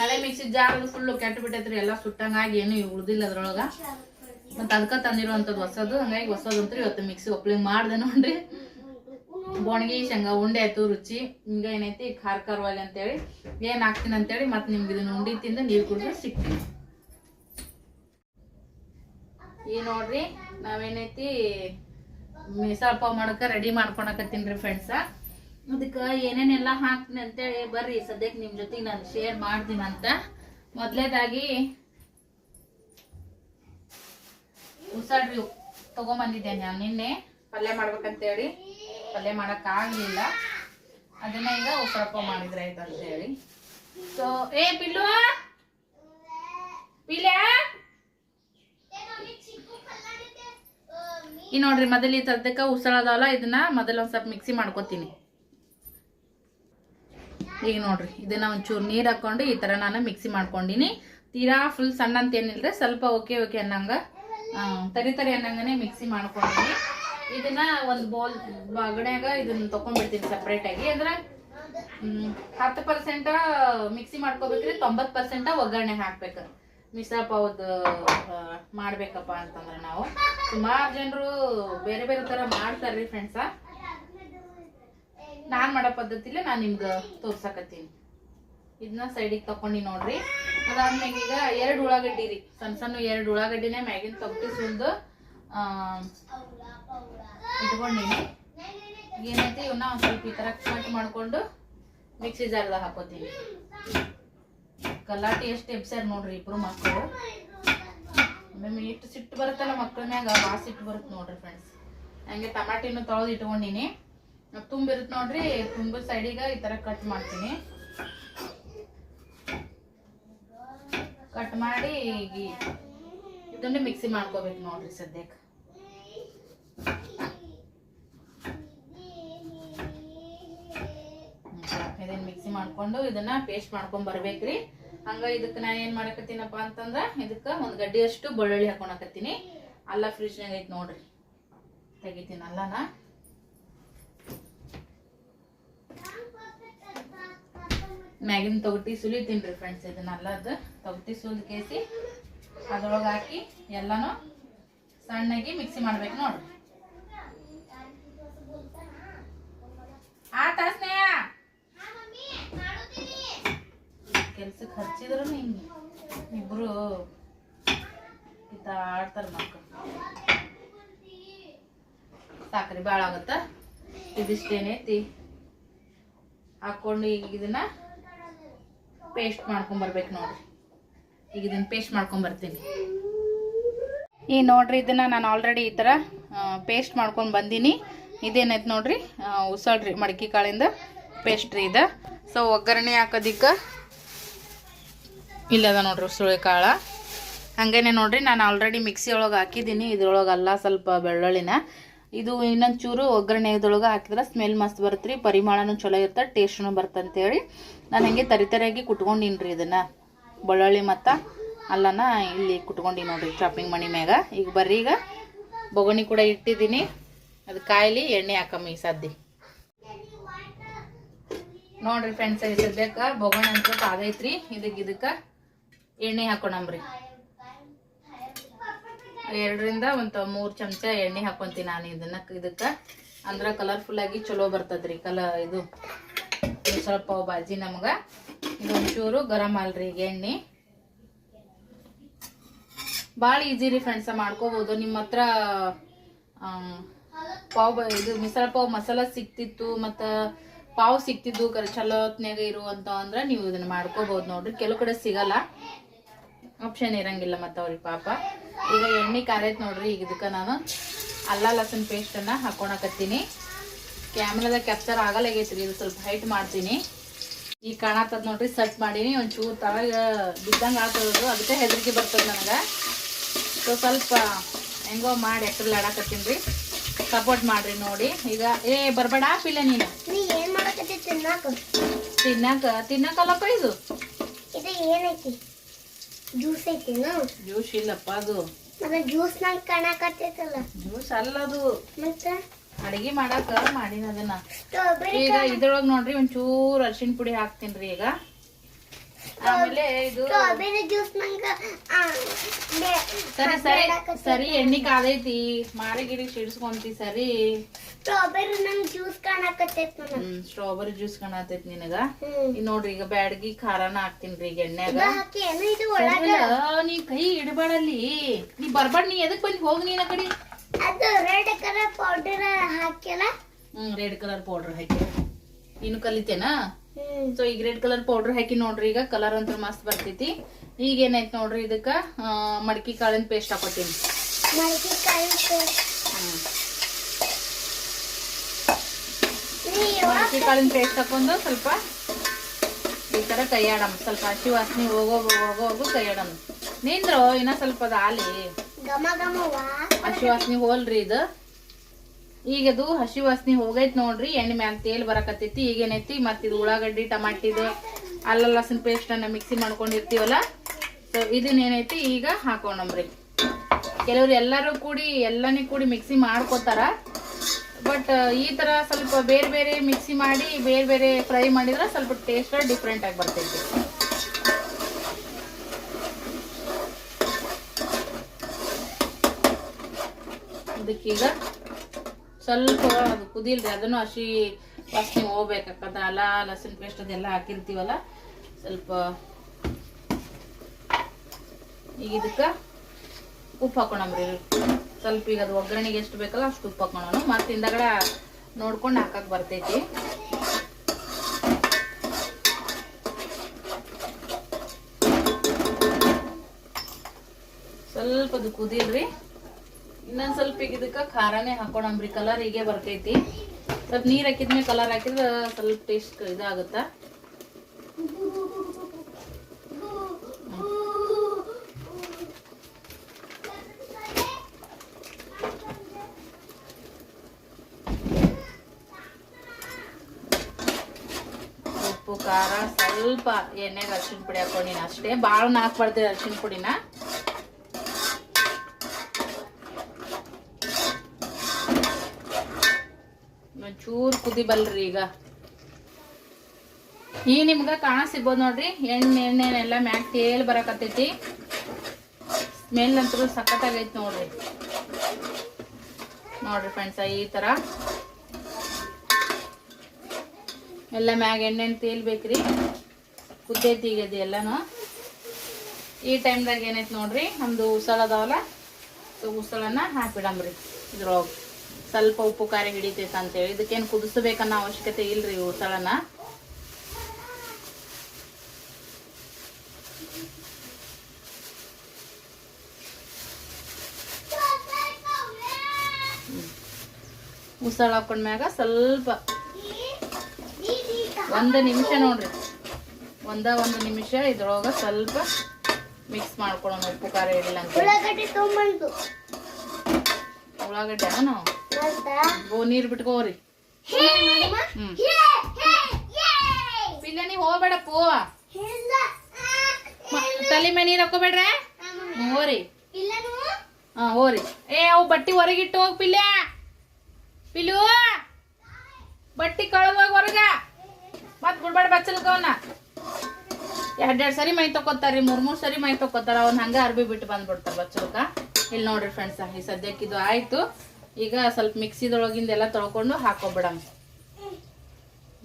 ಹಳೆ ಮಿಕ್ಸಿ ಜಾರ್ ಫುಲ್ಲು ಕೆಟ್ಟು ಬಿಟ್ಟೈತ್ರಿ, ಎಲ್ಲ ಸುಟ್ಟಂಗಾಗಿ ಏನು ಉಳ್ದಿಲ್ಲ ಅದ್ರೊಳಗೆ. ಮತ್ತೆ ಅದಕ್ಕೆ ತಂದಿರುವಂಥದ್ದು ಹೊಸದು, ಹಂಗಾಗಿ ಹೊಸದಂತ್ರಿ ಇವತ್ತು ಮಿಕ್ಸಿ ಒಪ್ಲಿಂಗ್ ಮಾಡ್ದೆ ನೋಡ್ರಿ. ಬೋಣಗಿ, ಶೇಂಗಾ ಉಂಡೆ ಆಯ್ತು, ರುಚಿ. ಹಿಂಗ ಏನೈತಿ? ಖಾರ ಖಾರವಾಗಿ ಅಂತೇಳಿ. ಏನ್ ಹಾಕ್ತೀನಿ ಅಂತೇಳಿ ಮತ್ತೆ ನಿಮ್ಗೆ ಇದನ್ನ ಉಂಡಿ ತಿಂದು ನೀರು ಕುಡಿದ್ರೆ ಸಿಗ್ತೀನಿ. ಈ ನೋಡ್ರಿ ನಾವೇನೈತಿ? ಮಿಸಾಲ್ ಪಾವ್ ಮಾಡಕ ರೆಡಿ ಮಾಡ್ಕೊಳಕತ್ತೀನಿ ಫ್ರೆಂಡ್ಸ ಅದಕ್ಕೆ ಏನೇನೆಲ್ಲ ಹಾಕ್ತೀನಿ ಅಂತೇಳಿ ಬರ್ರಿ, ಸದ್ಯಕ್ಕೆ ನಿಮ್ಮ ಜೊತೆಗೆ ನಾನು ಶೇರ್ ಮಾಡ್ತೀನಿ ಅಂತ. ಮೊದಲೇದಾಗಿ ಉಸಾಡ್ರಿ ತಗೊಂಬಂದಿದ್ದೆ ನಾನು ನಿನ್ನೆ. ಪಲ್ಯ ಮಾಡ್ಬೇಕಂತೇಳಿ. ಪಲ್ಯ ಮಾಡೋಕ್ಕಾಗಲಿಲ್ಲ. ಅದನ್ನ ಈಗ ಉಸಳಪ್ಪ ಮಾಡಿದ್ರೆ ಆಯ್ತು ಅಂತೇಳಿ. ಸೊ ಏ ಪಿಲ್ಯ! ಈ ನೋಡ್ರಿ, ಮೊದಲ ಈ ಸದ್ಯಕ್ಕೆ ಉಸಳ ಅದಾವಲ್ಲ ಇದನ್ನ ಮೊದಲು ಒಂದ್ ಸ್ವಲ್ಪ ಮಿಕ್ಸಿ ಮಾಡ್ಕೊತೀನಿ. ಈಗ ನೋಡ್ರಿ, ಇದನ್ನ ಒಂಚೂರು ನೀರು ಹಾಕೊಂಡು ಈ ತರ ನಾನು ಮಿಕ್ಸಿ ಮಾಡ್ಕೊಂಡಿನಿ. ತೀರಾ ಫುಲ್ ಸಣ್ಣ ಅಂತ ಏನಿಲ್ರಿ, ಸ್ವಲ್ಪ ಓಕೆ ಓಕೆ ಅನ್ನಂಗ ತರಿ ತರಿ ಅನ್ನಂಗನೆ ಮಿಕ್ಸಿ ಮಾಡ್ಕೊಂಡಿನಿ. ಇದನ್ನ ಒಂದು ಬೌಲ್ ಬಗಡ್ಯಾಗ ಇದನ್ನ ತಕೊಂಡ್ಬಿಡ್ತೀನಿ ಸಪ್ರೇಟ್ ಆಗಿ. ಅಂದ್ರೆ ಹತ್ತು ಪರ್ಸೆಂಟ್ ಮಿಕ್ಸಿ ಮಾಡ್ಕೋಬೇಕ್ರಿ ತೊಂಬತ್ತು ಪರ್ಸೆಂಟ ಒಗ್ಗರಣೆ ಹಾಕ್ಬೇಕು. ಮಿಶ್ರ ಪಾವದ್ ಮಾಡ್ಬೇಕಪ್ಪ ಅಂತಂದ್ರೆ ನಾವು. ಸುಮಾರು ಜನರು ಬೇರೆ ಬೇರೆ ತರ ಮಾಡ್ತಾರ್ರಿ ಫ್ರೆಂಡ್ಸ ನಾನ್ ಮಾಡೋ ಪದ್ಧತಿಲಿ ನಾನ್ ನಿಮ್ಗೆ ತೋರ್ಸಕತ್ತೀನಿ. ಇದನ್ನ ಸೈಡಿಗೆ ತಕೊಂಡಿ ನೋಡ್ರಿ. ಅದಾದ್ಮೇಲೆ ಈಗ ಎರಡು ಉಳ್ಳಾಗಡ್ಡಿ ರೀ. ಸಣ್ಣ ಸಣ್ಣ ಎರಡು ಉಳ್ಳಾಗಡ್ಡಿನ ಮ್ಯಾಗಿನ ತಪ್ಪಿ ಸುಂದು ಇಟ್ಕೊಂಡಿನಿ. ಏನೈತಿ ಇವನ್ನ ಒಂದ್ ಸ್ವಲ್ಪ ಈ ತರ ಕಟ್ ಮಾಡ್ಕೊಂಡು ಮಿಕ್ಸಿ ಜಾರ್ದಾಗ ಹಾಕೋತೀನಿ. ಗಲಾಟೆ ಎಷ್ಟು ಎಬ್ಸ್ಯಾರ ನೋಡ್ರಿ ಇಬ್ರು ಮಕ್ಕಳು ಆಮೇಲೆ ಇಷ್ಟು ಸಿಟ್ಟು ಬರುತ್ತಲ್ಲ ಮಕ್ಕಳ ಮ್ಯಾಗ ಭಾಳ ಸಿಟ್ಟು ಬರುತ್ತೆ ನೋಡ್ರಿ ಫ್ರೆಂಡ್ಸ್ ಹಂಗೆ ಟಮಾಟಿನೂ ತೊಳೆದು ಇಟ್ಕೊಂಡಿನಿ. ತುಂಬಿರುತ್ತೆ ನೋಡ್ರಿ ತುಂಬ ಸೈಡಿಗೆ ಈ ಥರ ಕಟ್ ಮಾಡ್ತೀನಿ. ಕಟ್ ಮಾಡಿ ಇದನ್ನ ಮಿಕ್ಸಿ ಮಾಡ್ಕೋಬೇಕು ನೋಡ್ರಿ ಸದ್ಯಕ್ಕೆ ಇದನ್ನ ಮಿಕ್ಸಿ ಮಾಡ್ಕೊಂಡು ಇದನ್ನ ಪೇಸ್ಟ್ ಮಾಡ್ಕೊಂಡ್ ಬರ್ಬೇಕ್ರಿ. ಹಂಗ ಇದಕ್ಕೆ ನಾನು ಏನ್ ಮಾಡಕತ್ತೀನಪ್ಪ ಅಂತಂದ್ರ ಇದಕ್ಕ ಒಂದ್ ಗಡ್ಡಿಯಷ್ಟು ಬೆಳ್ಳುಳ್ಳಿ ಹಾಕೊಳಕತ್ತೀನಿ ಅಲ್ಲ ಫ್ರಿಜ್ನಾಗ ಐತಿ ನೋಡ್ರಿ. ತೆಗಿತೀನಿ ಅಲ್ಲನ. ಮ್ಯಾಗಿನ ತೊಗಟಿ ಸುಲಿತೀನಿ ರೀ ಫ್ರೆಂಡ್ಸ್ ಇದನ್ನೆಲ್ಲದು ತೊಗಟಿ ಸುಲಿದ ಕೇಸಿ ಅದ್ರೊಳಗೆ ಹಾಕಿ ಎಲ್ಲನೂ ಸಣ್ಣಗೆ ಮಿಕ್ಸಿ ಮಾಡ್ಬೇಕು ನೋಡ್ರಿ. ಆತ ಸ್ನೇಹ. ಕೆಲ್ಸಕ್ಕೆ ಹಚ್ಚಿದ್ರು ಹಿಂಗೆ. ಇಬ್ರು ಆಡ್ತಾರ ಮಕ್ಕಳು ಸಾಕ್ರಿ ಭಾಳ ಆಗುತ್ತ. ಇದಿಷ್ಟೇನೈತಿ ಹಾಕೊಂಡು ಈಗ ಇದನ್ನ ಪೇಸ್ಟ್ ಮಾಡ್ಕೊಂಬರ್ಬೇಕು ನೋಡಿರಿ. ಈಗ ಇದನ್ನು ಪೇಸ್ಟ್ ಮಾಡ್ಕೊಂಬರ್ತೀನಿ ಈ ನೋಡ್ರಿ ಇದನ್ನ ನಾನು ಆಲ್ರೆಡಿ ಈ ಥರ ಪೇಸ್ಟ್ ಮಾಡ್ಕೊಂಡು ಬಂದೀನಿ. ಇದೇನೈತೆ ನೋಡ್ರಿ? ಉಸಳ್ರಿ, ಮಡಕಿ ಕಾಳಿಂದ ಪೇಸ್ಟ್ ರೀ ಇದು. ಸೊ ಒಗ್ಗರಣೆ ಹಾಕೋದಿಕ್ಕೆ ಇಲ್ಲದ ನೋಡ್ರಿ ಉಸುಳಿ ಕಾಳ. ಹಂಗೇನೆ ನೋಡ್ರಿ, ನಾನು ಆಲ್ರೆಡಿ ಮಿಕ್ಸಿ ಒಳಗೆ ಹಾಕಿದ್ದೀನಿ ಇದ್ರೊಳಗೆ ಅಲ್ಲ ಸ್ವಲ್ಪ ಬೆಳ್ಳುಳ್ಳಿನ. ಇದು ಇನ್ನೊಂಚೂರು ಒಗ್ಗರಣೆ ಇದ್ರೊಳಗೆ ಹಾಕಿದ್ರೆ ಸ್ಮೆಲ್ ಮಸ್ತ್ ಬರುತ್ತೆ ರೀ ಪರಿಮಳನೂ ಚಲೋ ಇರ್ತದೆ ಟೇಸ್ಟ್ನು ಬರ್ತಂತ ಅಂತೇಳಿ ನಾನು ಹಂಗೆ ತರಿತರಿಯಾಗಿ ಕುಟ್ಕೊಂಡೀನಿ ರೀ ಇದನ್ನು. ಬೆಳ್ಳುಳ್ಳಿ ಮತ್ತು ಅಲ್ಲನ ಇಲ್ಲಿ ಕುಟ್ಕೊಂಡಿ ನೋಡಿರಿ ಚಾಪಿಂಗ್ ಮಣಿ ಮ್ಯಾಗ. ಈಗ ಬರ್ರಿ ಈಗ. ಬೊಗಣಿ ಕೂಡ ಇಟ್ಟಿದ್ದೀನಿ. ಅದು ಕಾಯಿಲಿ ಎಣ್ಣೆ ಹಾಕಮ್ಮ ಈ ಸದ್ದಿ. ನೋಡ್ರಿ ಫ್ರೆಂಡ್ಸ್ ಸದ್ಯಕ್ಕೆ ಬೊಗಣಿ ಅಂತ ಆಗೈತ್ರಿ ಇದಕ್ಕೆ ಇದಕ್ಕೆ ಎಣ್ಣೆ ಹಾಕೋಣಮ್ರಿ ಎರಡರಿಂದ ಒಂದು ಮೂರು ಚಮಚ ಎಣ್ಣೆ ಹಾಕೊಂತೀನಿ ನಾನು ಇದನ್ನ, ಇದಕ್ಕೆ. ಅಂದ್ರೆ ಕಲರ್ಫುಲ್ ಆಗಿ ಚಲೋ ಬರ್ತದ್ರಿ ಕಲ ಇದು. ಸ್ವಲ್ಪ ಪಾವ್ ಬಾಜಿ ನಮ್ಗೆ. ಇದು ಒಂಚೂರು ಗರಂ ಅಲ್ರಿ ಎಣ್ಣೆ. ಭಾಳ ಈಸಿ ರೀ ಫ್ರೆಂಡ್ಸ ಮಾಡ್ಕೋಬೋದು. ನಿಮ್ಮ ಹತ್ರ ಪಾವ್ ಇದು ಮಿಸಾಲ ಪಾವ್ ಮಸಾಲ ಸಿಕ್ತಿತ್ತು ಮತ್ತು ಪಾವ್ ಸಿಕ್ತಿದ್ದು ಕರೆ ಚಲೋ ಹೊತ್ನ್ಯಾಗ ಇರುವಂತ ಅಂದ್ರೆ ನೀವು ಇದನ್ನ ಮಾಡ್ಕೋಬಹುದು ನೋಡ್ರಿ. ಕೆಲವು ಕಡೆ ಸಿಗಲ್ಲ. ಆಪ್ಷನ್ ಇರಂಗಿಲ್ಲ ಮತ್ತು ಅವ್ರಿಗೆ ಪಾಪ. ಈಗ ಎಣ್ಣೆ ಕಾರೈತ್ ನೋಡ್ರಿ ಈಗ ಇದಕ್ಕೆ ನಾನು ಅಲ್ಲ ಲಸನ್ ಪೇಸ್ಟನ್ನು ಹಾಕೊಳಕತ್ತೀನಿ ಕ್ಯಾಮ್ರಾದ ಕ್ಯಾಪ್ಚರ್ ಆಗಲಾಗೈತ್ರಿ ಇದು ಸ್ವಲ್ಪ ಹೈಟ್ ಮಾಡ್ತೀನಿ. ಈಗ ಕಾಣತ್ತದ ನೋಡ್ರಿ ಸಟ್ ಮಾಡೀನಿ ಒಂಚೂರು ತರ ಬಿದ್ದಂಗೆ ಆಗ್ತದದು ಅದಕ್ಕೆ ಹೆದರಿಕೆ ಬರ್ತದೆ ನನಗೆ. ಸೊ ಸ್ವಲ್ಪ ಹೆಂಗೋ ಮಾಡಿ ಎಕ್ರಲ್ಲಿ ಆಡಾಕತ್ತೀನಿ ರೀ. ಸಪೋರ್ಟ್ ಮಾಡ್ರಿ ನೋಡಿ. ಈಗ ಏ ಬರ್ಬೇಡ ಪಿಲ್ಲ ನೀನು. ತಿನ್ನಾಕ? ತಿನ್ನಾಕ ತಿನ್ನಾಕಲ್ಲಪ್ಪ ತಿನ್ನಕಲ್ಲಪ್ಪ ಇದು? ಇದು ಏನೈತಿ? ಜ್ಯೂಸ್ ಐತಿನು? ಜ್ಯೂಸ್ ಇಲ್ಲಪ್ಪ ಅದು. ಮತ್ತೆ ಜ್ಯೂಸ್ ನಂಗೆ ಕಾಣಕತ್ತೈತಲ್ಲ? ಜ್ಯೂಸ್ ಅಲ್ಲದು ಮತ್ತೆ? ಅಡಿಗೆ ಮಾಡಾಕ ಮಾಡಿನ ಅದನ್ನ. ಸ್ಟ್ರಾಬೆರಿ ಈಗ ಇದ್ರೊಳಗ ನೋಡ್ರಿ ಒಂಚೂರು ಅರ್ಶಿಣ ಪುಡಿ ಹಾಕ್ತೀನಿ ಈಗ. ಆಮೇಲೆ ಇದು ಸ್ಟ್ರಾಬೆರಿ ಜ್ಯೂಸ್ ನಂಗೆ ಆ, ಸರಿ ಸರಿ. ಸರಿ ಎಣ್ಣೆ ಕಾದೈತಿ. ಮಾರಿ ಗಿರಿ ಸಿಡಿಸ್ಕೊಂತಿ ಸರಿ. ಸ್ಟ್ರಾಬೆರಿ ನಂಗೆ ಜ್ಯೂಸ್ ಕಾಣಕತ್ತೈತಿ ಹ್ಮ್ ಸ್ಟ್ರಾಬೆರಿ ಜ್ಯೂಸ್ ಕಾಣತೈತಿ ನಿನಗ. ಈಗ ನೋಡ್ರಿ ಈಗ ಬ್ಯಾಡಗಿ ಖಾರಾನ ಹಾಕ್ತೀನಿ ಈಗ ಎಣ್ಣೆಗ ಹಾಕಿ ಏನು ಇದು ಒಳಗ ನೀ ಕೈ ಇಡಬೇಡಲ್ಲಿ. ನೀ ಬರ್ಬೇಡ ನೀ ಎದಕ್ ಬಂದ್ ಹೋಗ್ ನೀನ ಕಡೆ? ಅದು ರೆಡ್ ಕಲರ್ ಪೌಡರ್ ಹಾಕ್ಯಲ್ಲ? ಹ್ಮ್ ರೆಡ್ ಕಲರ್ ಪೌಡರ್ ಹಾಕಿ ನೀನು ಕಲಿತೇನಾ? ಸೊ ಈಗ ರೆಡ್ ಕಲರ್ ಪೌಡರ್ ಹಾಕಿ ನೋಡ್ರಿ ಈಗ ಕಲರ್ ಅಂತ ಮಸ್ತ್ ಬರ್ತೈತಿ. ಈಗ ಏನೈತಿ ನೋಡ್ರಿ ಇದಕ್ಕ ಮಡಕಿ ಕಾಳಿನ ಪೇಸ್ಟ್ ಹಾಕೋತೀನಿ. ಮಡಕಿ ಕಾಳಿನ ಪೇಸ್ಟ್ ಹಾಕೊಂಡು ಸ್ವಲ್ಪ ಈ ತರ ಕೈಯಾಡಮ್. ಸ್ವಲ್ಪ ಹಸಿ ವಾಸನೆ ಹೋಗೋ ಹೋಗೋಗು ಕೈಯಾಡಮ್. ನಿಂದ್ರು ಇನ್ನ ಸ್ವಲ್ಪ ಅದ ಆಲಿ ಹಸಿ ವಾಸನೆ ಹೋಲ್ರಿ ಇದು. ಈಗ ಅದು ಹಸಿ ವಾಸನೆ ಹೋಗೈತ್ ನೋಡ್ರಿ, ಎಣ್ಣೆ ಮ್ಯಾಲ ತೇಲ್ ಬರಕತ್ತೈತಿ ಈಗ ಏನೈತಿ ಮತ್ತ ಇದು ಉಳ್ಳಾಗಡ್ಡಿ ಟಮಾಟಿದು ಅಲ್ಲ ಲಸನ್ ಪೇಸ್ಟ್ ಅನ್ನ ಮಿಕ್ಸಿ ಮಾಡ್ಕೊಂಡಿರ್ತೀವಲ್ಲ? ಸೊ ಇದನ್ನ ಏನೈತಿ ಈಗ ಹಾಕೊಂಡಂಬ್ರಿ ಕೆಲವ್ರು ಎಲ್ಲರೂ ಕೂಡಿ, ಎಲ್ಲನೇ ಕೂಡಿ ಮಿಕ್ಸಿ ಮಾಡ್ಕೋತಾರ. ಬಟ್ ಈ ತರ ಸ್ವಲ್ಪ ಬೇರೆ ಬೇರೆ ಮಿಕ್ಸಿ ಮಾಡಿ, ಬೇರೆ ಬೇರೆ ಫ್ರೈ ಮಾಡಿದ್ರೆ ಸ್ವಲ್ಪ ಟೇಸ್ಟ್ ಡಿಫ್ರೆಂಟ್ ಆಗಿ ಬರ್ತೈತಿ. ಇದಕ್ಕೀಗ ಸ್ವಲ್ಪ ಅದು ಕುದಿಲ್ರಿ, ಅದನ್ನು ಹಸಿ ವಾಸನೆ ಹೋಗ್ಬೇಕಾಕದ ಅಲ್ಲ ಲಸಿನ ಪೇಸ್ಟ್ ಅದೆಲ್ಲ ಹಾಕಿರ್ತೀವಲ್ಲ, ಸ್ವಲ್ಪ ಈಗ ಇದಕ್ಕೆ ಉಪ್ಪು ಹಾಕೋಣಮ್ರಿ ಸ್ವಲ್ಪ ಈಗ ಅದು ಒಗ್ಗರಣೆಗೆ ಎಷ್ಟು ಬೇಕಲ್ಲ ಅಷ್ಟು ಉಪ್ಪು ಹಾಕೋಣ ಮತ್ತೆ ಹಿಂದಗಡೆ ನೋಡ್ಕೊಂಡು ಹಾಕಕ್ ಬರ್ತೈತಿ. ಸ್ವಲ್ಪ ಅದು ಕುದಿಲ್ರಿ. ಇನ್ನೊಂದ್ ಸ್ವಲ್ಪ ಈಗ ಇದಕ್ಕೆ ಖಾರನೇ ಹಾಕೋಣಂಬ್ರಿ ಕಲರ್ ಹೀಗೆ ಬರ್ತೈತಿ. ಸ್ವಲ್ಪ ನೀರ್ ಹಾಕಿದ್ಮೇಲೆ ಕಲರ್ ಹಾಕಿದ್ರೆ ಸ್ವಲ್ಪ ಟೇಸ್ಟ್ ಇದಾಗುತ್ತ. ಉಪ್ಪು, ಖಾರ, ಸ್ವಲ್ಪ ಎಣ್ಣೆಗೆ ಅರ್ಶಿನ ಪುಡಿ ಹಾಕೊಂಡಿನ ಅಷ್ಟೇ. ಭಾಳ ಹಾಕ್ಬಾರ್ದು ಅರ್ಶಿನ ಪುಡಿನ. ಒಂಚೂರು ಕುದಿ ಬಲ್ರಿ ಈಗ. ಈ ನಿಮ್ಗೆ ಕಾಣಿಸಿರ್ಬೋದು ನೋಡ್ರಿ. ಎಣ್ಣೆ ಎಣ್ಣೆನೆಲ್ಲ ಮ್ಯಾಗ ತೇಲ್ ಬರಕತ್ತೈತಿ. ಸ್ಮೆಲ್ ಅಂತೂ ಸಖತ್ತಾಗೈತಿ ನೋಡ್ರಿ. ನೋಡ್ರಿ ಫ್ರೆಂಡ್ಸ ಈ ಥರ ಎಲ್ಲ ಮ್ಯಾಗ ಎಣ್ಣೆ ತೇಲ್ಬೇಕ್ರಿ ಕುದ್ದೈತಿ ಈಗ ಎಲ್ಲಾನು ಎಲ್ಲನೂ. ಈ ಟೈಮ್ದಾಗ ಏನೈತಿ ನೋಡ್ರಿ, ನಮ್ದು ಉಸಳ ಅದಾವಲ್ಲ ಸೊ ಉಸಳನ್ನ ಹಾಕ್ಬಿಡಂಬ್ರಿ ಇದ್ರೊಳಗೆ. ಸ್ವಲ್ಪ ಉಪ್ಪು ಖಾರ ಹಿಡಿತೈತೆ ಅಂತೇಳಿ ಇದಕ್ಕೇನು ಕುದಿಸ್ಬೇಕನ್ನೋ ಅವಶ್ಯಕತೆ ಇಲ್ರಿ ಉಸಳನ ಉಸಳ ಹಾಕೊಂಡ್ಮ್ಯಾಗ ಸ್ವಲ್ಪ ಒಂದು ನಿಮಿಷ ನೋಡ್ರಿ. ಒಂದ ಒಂದು ನಿಮಿಷ ಇದ್ರೊಳಗೆ ಸ್ವಲ್ಪ ಮಿಕ್ಸ್ ಮಾಡ್ಕೊಳ್ಳೋಣ ಉಪ್ಪು ಖಾರ ಇಡಲಿಲ್ಲ ಅಂತ ಉಳ್ಳಾಗಡ್ಡೆ ನಾವು? ನೀರು ಬಿಟ್ಕೋರಿ. ಪಿಲ್ಲ ನೀ ಹೋಗ್ಬೇಡ ಪೋ. ತಲೆ ಮನೆ ಹಾಕೋಬೇಡ್ರಿ ಹಾಕೋಬೇಡ್ರೆ ಹೋರಿ ಹಾ ಹೋರಿ. ಏ ಅವು ಬಟ್ಟಿ ಹೊರಗಿಟ್ಟು ಹೋಗ್ ಪಿಲ್ಲ. ಪಿಲು ಬಟ್ಟಿ ಕಳ್ದೋಗ್ ಹೊರಗ. ಮತ್ ಬಿಡ್ಬೇಡ ಬಚ್ಚಲ್ಕವನ್ನ ಎರಡೆರಡು ಸರಿ ಮೈ ತಕೋತಾರ್ರಿ ಮೂರ್ ಮೂರ್ ಸರಿ ಮೈ ತಕೋತಾರ ಅವ್ನ ಹಂಗ ಅರ್ಬಿ ಬಿಟ್ಟು ಬಂದ್ಬಿಡ್ತಾರ ಬಚ್ಚಲ್ಕ ಇಲ್ಲಿ ನೋಡ್ರಿ ಫ್ರೆಂಡ್ಸ್ ಈ ಸದ್ಯಕ್ಕೆ ಇದು ಆಯ್ತು. ಈಗ ಸ್ವಲ್ಪ ಮಿಕ್ಸಿದೊಳಗಿಂದೆಲ್ಲ ತೊಳ್ಕೊಂಡು ಹಾಕೋಬಿಡಮ್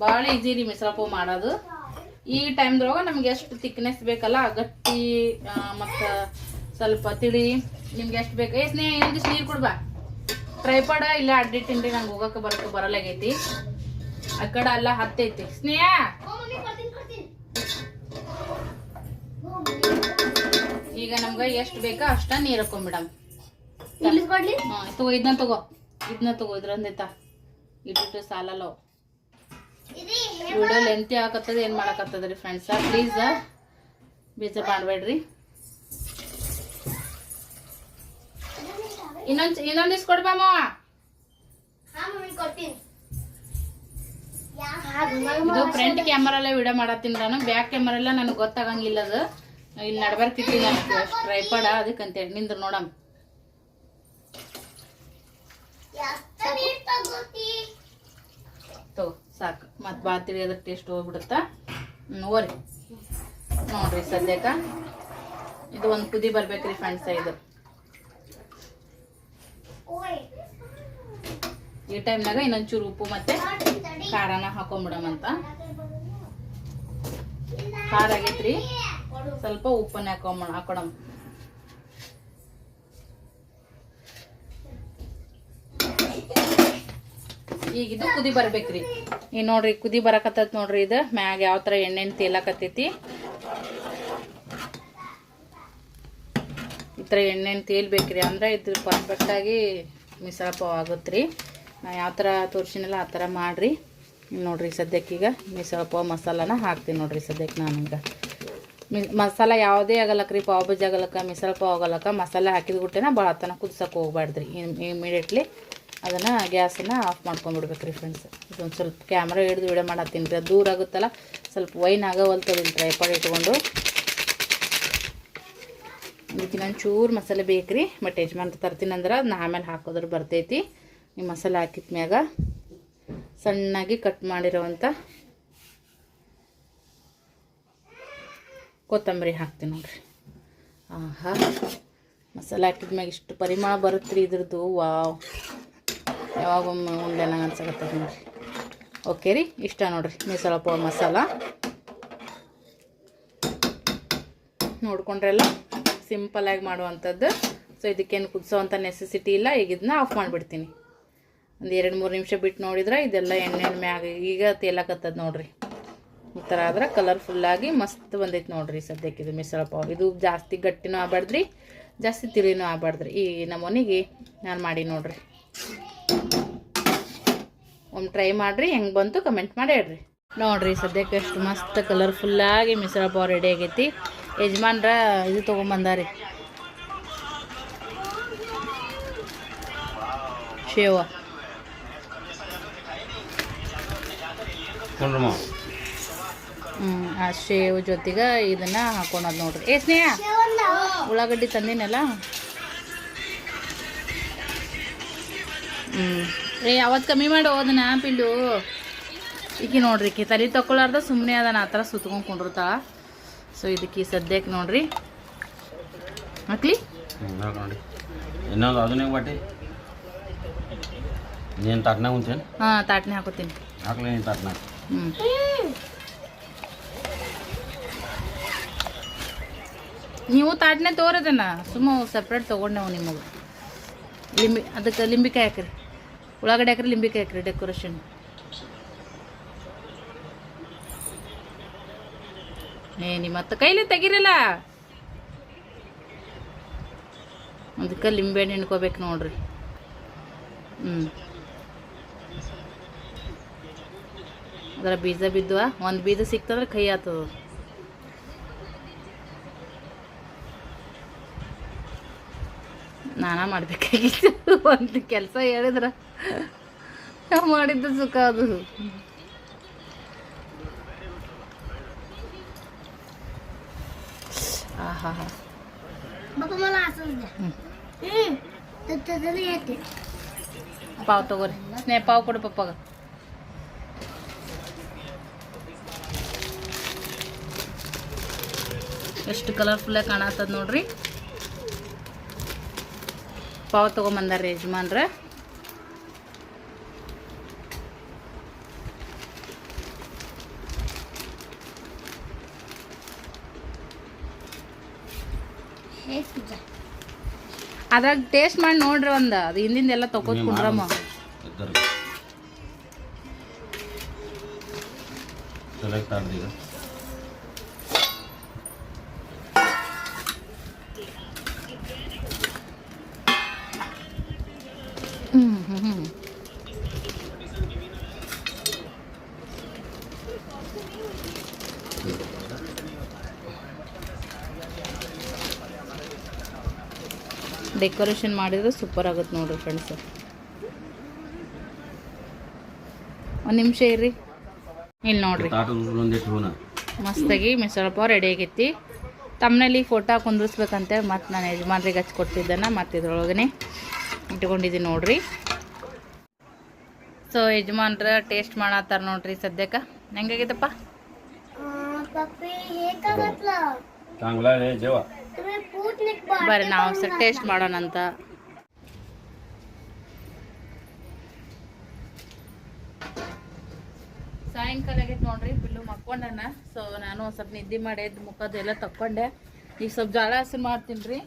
ಭಾಳ ಈಸಿ ರೀ ಮಿಶ್ರಪ್ಪ ಮಾಡೋದು. ಈ ಟೈಮ್ದೊಳಗೆ ನಮ್ಗೆ ಎಷ್ಟು ತಿಕ್ನೆಸ್ ಬೇಕಲ್ಲ, ಗಟ್ಟಿ ಮತ್ತು ಸ್ವಲ್ಪ ತಿಳಿ ನಿಮ್ಗೆ ಎಷ್ಟು ಬೇಕು. ಏ ಸ್ನೇಹ ಇನ್ನೊಂದಿಷ್ಟು ನೀರು ಕೊಡ್ಬಾ ಟ್ರೈಪಾಡ ಇಲ್ಲ ಅಡ್ಡಿಟ್ಟಿನ್ರಿ, ನಂಗೆ ಹೋಗಕ್ಕೆ ಬರಕ್ಕೆ ಬರಲಾಗೈತಿ. ಆ ಕಡೆ ಎಲ್ಲ ಹತ್ತೈತಿ. ಸ್ನೇಹ! ಈಗ ನಮ್ಗೆ ಎಷ್ಟು ಬೇಕೋ ಅಷ್ಟ ನೀರು ಹಾಕೊಂಬಿಡಮ್ ಹಾಂ ತಗೋ ಇದನ್ನ ತಗೋ. ಇದನ್ನ ತಗೋ ಇದ್ರಂದೈತ ಇಟ್ಟು ಸಾಲಲ್ಲ ವಿಡಿಯೋ ಲೆಂತಿ ಹಾಕತ್ತದ ಏನು ಮಾಡಕತ್ತದ್ರಿ ಫ್ರೆಂಡ್ಸ ಪ್ಲೀಸ್ ಬೇಜಾರ್ ಮಾಡಬೇಡ್ರಿ. ಇನ್ನೊಂದು ಇನ್ನೊಂದಿಸ್ ಕೊಡ್ಬಾಮ ಹಾ ಮಮ್ಮಿ ಕೊಡ್ತೀನಿ. ಇದು ಫ್ರಂಟ್ ಕ್ಯಾಮರಲ್ಲೇ ವಿಡಿಯೋ ಮಾಡತ್ತೀನಿ ನಾನು. ಬ್ಯಾಕ್ ಕ್ಯಾಮರಾ ಎಲ್ಲ ನನಗೆ ಗೊತ್ತಾಗಂಗಿಲ್ಲ ಅದು ಇಲ್ಲಿ ನಡ್ಬರ್ಕ್ ನಾನು ಟ್ರೈಪಾಡ ಅದಕ್ಕಂತೇಳಿ. ನಿಂದ್ರ ನೋಡಮ್. ತಗೋ ಸಾಕು. ಮತ್ತು ಭಾಳ ತಿಳಿಯೋದ್ರ ಟೇಸ್ಟ್ ಹೋಗ್ಬಿಡುತ್ತಾ? ಓರಿ ನೋಡ್ರಿ ಸದ್ಯಕ್ಕ. ಇದು ಒಂದು ಕುದಿ ಬರ್ಬೇಕ್ರಿ ಫ್ರೆಂಡ್ಸ ಇದು. ಈ ಟೈಮ್ನಾಗ ಇನ್ನೊಂಚೂರು ಉಪ್ಪು ಮತ್ತೆ ಖಾರನ ಹಾಕೊಂಬಿಡಮಂತ ಖಾರ ಆಗೈತ್ರಿ. ಸ್ವಲ್ಪ ಉಪ್ಪನ್ನ ಹಾಕೊಂಬ ಹಾಕೊಳಮ್ ಈಗ ಇದು ಕುದಿ ಬರ್ಬೇಕ್ರಿ. ಈಗ ನೋಡ್ರಿ, ಕುದಿ ಬರಕತ್ತೈತಿ ನೋಡ್ರಿ ಇದು. ಮ್ಯಾಗ ಯಾವ ಥರ ಎಣ್ಣೆನ ತೇಲಕತ್ತೈತಿ. ಈ ಥರ ಎಣ್ಣೆನ ತೇಲ್ಬೇಕ್ರಿ. ಅಂದ್ರೆ ಇದು ಪರ್ಫೆಕ್ಟಾಗಿ ಮಿಸಳ ಪಾವ್ ಆಗುತ್ತೆ ರೀ ನಾ ಯಾವ ಥರ ತೋರ್ಸಿನಲ್ಲ ಆ ಥರ ಮಾಡಿರಿ. ನೋಡ್ರಿ ಸದ್ಯಕ್ಕೀಗ ಮಿಸಳ ಪಾವ್ ಮಸಾಲಾನ ಹಾಕ್ತೀನಿ ನೋಡ್ರಿ ಸದ್ಯಕ್ಕೆ ನಾನು ಈಗ ಮಿ ಮಸಾಲ ಯಾವುದೇ ಆಗಲ್ಲಕ್ರಿ ಪಾವ್ ಬಜ್ಜಿ ಆಗಲಕ್ಕ ಮಿಸಳ ಪಾವ್ ಆಗಲ್ಲಕ್ಕ ಮಸಾಲೆ ಹಾಕಿದ ಗುಟ್ಟೆನ ಭಾಳ ತನ ಕುದಿಸೋಕೆ ಹೋಗ್ಬಾರ್ದ್ರಿ ಇಮಿಡಿಯೇಟ್ಲಿ ಅದನ್ನು ಗ್ಯಾಸನ್ನು ಆಫ್ ಮಾಡ್ಕೊಂಡ್ಬಿಡ್ಬೇಕು ರೀ ಫ್ರೆಂಡ್ಸ್ ಇದೊಂದು ಸ್ವಲ್ಪ ಕ್ಯಾಮ್ರಾ ಹಿಡಿದು ವಿಡಿಯೋ ಮಾಡತ್ತೀನಿ ರೀ ದೂರ ಆಗುತ್ತಲ್ಲ? ಸ್ವಲ್ಪ ವೈನ್ ಆಗವಲ್ತದೆ ಇಲ್ಲಿ ಟ್ರೈಪಾಡ್ ಇಟ್ಕೊಂಡು. ಇದಕ್ಕೆ ನಾನು ಚೂರು ಮಸಾಲೆ ಬೇಕು ರೀ ಬಟ್ ಯಜಮಾನ್ರು ತರ್ತೀನಿ ಅಂದ್ರೆ ಅದನ್ನ ಆಮೇಲೆ ಹಾಕೋದ್ರ ಬರ್ತೈತಿ. ಈ ಮಸಾಲೆ ಹಾಕಿದ ಮ್ಯಾಗ ಸಣ್ಣಾಗಿ ಕಟ್ ಮಾಡಿರೋವಂಥ ಕೊತ್ತಂಬರಿ ಹಾಕ್ತೀನಿ ನೋಡ್ರಿ. ಆಹಾ, ಮಸಾಲೆ ಹಾಕಿದ ಮ್ಯಾಗ ಇಷ್ಟು ಪರಿಮಳ ಬರುತ್ತೆ ರೀ ಇದ್ರದ್ದು. ವಾವ್. ಯಾವಾಗೊಮ್ಮೆ ಉಂಡೆ ನಂಗೆ ಅನ್ಸಕತ್ತದ ನೋಡ್ರಿ ಓಕೆ ರೀ? ಇಷ್ಟ ನೋಡ್ರಿ ಮಿಸಳಪ್ಪ ಮಸಾಲ. ನೋಡ್ಕೊಂಡ್ರೆಲ್ಲ ಸಿಂಪಲಾಗಿ ಮಾಡುವಂಥದ್ದು. ಸೊ ಇದಕ್ಕೇನು ಕುದಿಸೋವಂಥ ನೆಸೆಸಿಟಿ ಇಲ್ಲ. ಈಗ ಇದನ್ನ ಆಫ್ ಮಾಡಿಬಿಡ್ತೀನಿ. ಒಂದು ಎರಡು, ಮೂರು ನಿಮಿಷ ಬಿಟ್ಟು ನೋಡಿದ್ರೆ ಇದೆಲ್ಲ ಎಣ್ಣೆ ಮ್ಯಾಗ ಈಗ ತೇಲಾಕತ್ತದ ನೋಡ್ರಿ. ಈ ಥರ ಆದ್ರೆ ಕಲರ್ಫುಲ್ಲಾಗಿ ಮಸ್ತ್ ಬಂದೈತೆ ನೋಡ್ರಿ ಸದ್ಯಕ್ಕೆ ಇದು ಮಿಸಳ ಪಾವ್ ಇದು ಜಾಸ್ತಿ ಗಟ್ಟಿನೂ ಆಗ್ಬಾರ್ದ್ರಿ, ಜಾಸ್ತಿ ತಿಳಿನೂ ಆಗ್ಬಾರ್ದ್ರಿ. ಈ ನಮ್ಮನಿಗೆ ನಾನು ಮಾಡಿ ನೋಡ್ರಿ. ಒಮ್ಮೆ ಟ್ರೈ ಮಾಡಿರಿ ಹೆಂಗೆ ಬಂತು ಕಮೆಂಟ್ ಮಾಡಿ ಹೇಳ್ರಿ. ನೋಡ್ರಿ ಸದ್ಯಕ್ಕೆ ಎಷ್ಟು ಮಸ್ತ್ ಕಲರ್ಫುಲ್ಲಾಗಿ ಮಿಶ್ರ ಪಾವ್ ರೆಡಿ ಆಗೈತಿ. ಯಜಮಾನ್ರ ಇದು ತೊಗೊಂಬಂದಾರಿ. ಶೇವ. ಹ್ಞೂ ಆ ಶೇವ್ ಜೊತೆಗೆ ಇದನ್ನು ಹಾಕೊಳೋದು ನೋಡ್ರಿ. ಏ ಸ್ನೇಹ ಉಳ್ಳಾಗಡ್ಡಿ ತಂದಿನಲ್ಲ? ಏ ಅವತ್ತು ಕಮ್ಮಿ ಮಾಡಿ ಅದನ್ನ ಪಿಲ್ಲು ಈಕಿ ನೋಡ್ರಿ ಈಕಿ ತಲೆ ತಗೊಳ್ಳಾರ್ದ ಸುಮ್ಮನೆ ಅದನ್ನ ಆ ಥರ ಸುತ್ಕೊಂಡು ಕುಂಡಿರ್ತಾಳ ಸೊ ಇದಕ್ಕೆ ಸದ್ಯಕ್ಕೆ ನೋಡ್ರಿ. ಹಾಕ್ಲಿ ನೋಡಿ. ಇನ್ನೊಂದು ಅದನ್ನೇ ಬಟ್ಟಿ? ನೀನು ತಟ್ನಾಗ ಉಂಚೇನು ಹಾಂ ತಾಟ್ನೆ ಹಾಕೋತೀನಿ. ಹಾಕ್ಲಿ ನೀನು ತಟ್ನಾಗ ಹ್ಞೂ ನೀವು ತಾಟ್ನೆ ತೋರದನ್ನ ಸುಮ್ಮ ಸಪ್ರೇಟ್ ತೊಗೊಂಡೆವು ನಿಮಗೆ ಲಿಂಬಿ ಅದಕ್ಕೆ ಲಿಂಬಿಕಾಯಿ ಹಾಕ್ರಿ. ಉಳ್ಳಾಗಡ್ಡೆ ಹಾಕ್ರಿ, ಲಿಂಬಿಕಾಯಿ ಹಾಕ್ರಿ ಡೆಕೋರೇಷನ್ ಏ, ನಿಮ್ಮ ಹತ್ತು ಕೈಲಿ ತೆಗಿರಲ್ಲ? ಅದಕ್ಕೆ ಲಿಂಬೆ ಹಣ್ಣು ಹಿಂಡ್ಕೋಬೇಕು ನೋಡ್ರಿ. ಹ್ಞೂ ಅದರ ಬೀಜ ಬಿದ್ದುವ, ಒಂದು ಬೀಜ ಸಿಕ್ತಂದ್ರೆ ಕೈ ಆತದ. ಸ್ನಾನ ಮಾಡಬೇಕಾಗಿತ್ತು. ಒಂದು ಕೆಲಸ ಹೇಳಿದ್ರೆ. ಮಾಡಿದ್ದು ಸುಖ ಅದು. ಆಹಾ. ಪಾವ್ ತಗೋರಿ. ಸ್ನೇಹ ಪಾವ್ ಕೊಡು ಪಪ್ಪಾಗ. ಎಷ್ಟು ಕಲರ್ಫುಲ್ಲಾಗಿ ಕಾಣತ್ತದ ನೋಡ್ರಿ. ಪಾವ್ ತೊಗೊಂಬಂದಾರ ಯಜಮಾನ್ರ. ಅದ್ರಾಗ ಟೇಸ್ಟ್ ಮಾಡಿ ನೋಡ್ರಿ ಒಂದು ಅದು ಹಿಂದಿಂದೆಲ್ಲ ತಗೋದ್ ಕುಂಡ್ರಮ್ಮ ಸೆಲೆಕ್ಟ್ ಆಡ್ದೀಗ ಡೆಕೋರೇಷನ್ ಮಾಡಿದ್ರೆ ಸೂಪರ್ ಆಗುತ್ತೆ ನೋಡ್ರಿ ಫ್ರೆಂಡ್ಸ್. ಒಂದು ನಿಮಿಷ ಇರ್ರಿ. ಇಲ್ಲಿ ನೋಡ್ರಿ. ಮಸ್ತಾಗಿ ಮಿಸಳ ಪಾವ್ ರೆಡಿ ಆಗೈತಿ ತಮ್ಮನಲ್ಲಿ ಫೋಟೋ ಕುಂದ್ರಿಸ್ಬೇಕಂತೇಳಿ ಮತ್ತೆ ನಾನು ಯಜಮಾನ್ರಿಗೆ ಹಚ್ಚಿ ಕೊಡ್ತಿದ್ದನ ಮತ್ತು ಇದ್ರೊಳಗನೆ. ಇಟ್ಕೊಂಡಿದ್ದೀನಿ ನೋಡ್ರಿ. ಸೊ ಯಜಮಾನ್ರ ಟೇಸ್ಟ್ ಮಾಡತ್ತಾರ ನೋಡ್ರಿ ಸದ್ಯಕ್ಕ. ಹೆಂಗಾಗಿದಪ್ಪ ಬರ್ರಿ ನಾವು ಸರ್ ಟೇಸ್ಟ್ ಮಾಡೋಣಂತ ಸಾಯಂಕಾಲ ಆಗೈತೆ ನೋಡ್ರಿ ಬಿಲ್ಲು ಮಕ್ಕೊಂಡನ. ಸೊ ನಾನು ಒಂದು ಸ್ವಲ್ಪ ನಿದ್ದೆ ಮಾಡಿದ್ದು ಮುಖದ್ದು ಎಲ್ಲ ತಕ್ಕೊಂಡೆ. ಈಗ ಸ್ವಲ್ಪ ಜಾಳ ಹಸಿ ಮಾಡ್ತೀನಿ ರೀ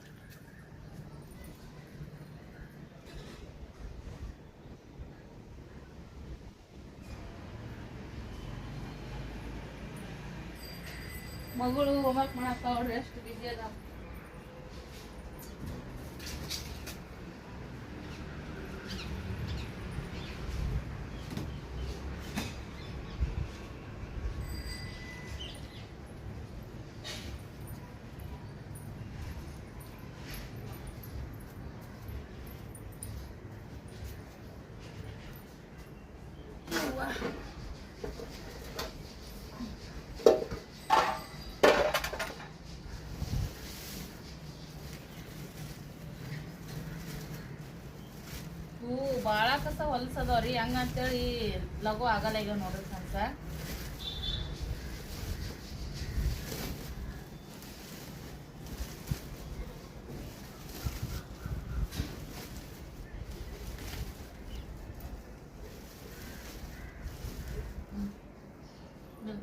ಮಗಳು ಹೋಮ್ವರ್ಕ್ ಮಾಡಕ್ಕ ಅವ್ರು ಎಷ್ಟು ಬಿಜಿ ಅದ ಹೂ ಭಾಳ ಕಸ ಹೊಲ್ಸದವ್ರಿ ಹಂಗಂತೇಳಿ ಲಘು ಆಗಲ್ಲ ಈಗ ನೋಡ್ರಿ ಸಂಸ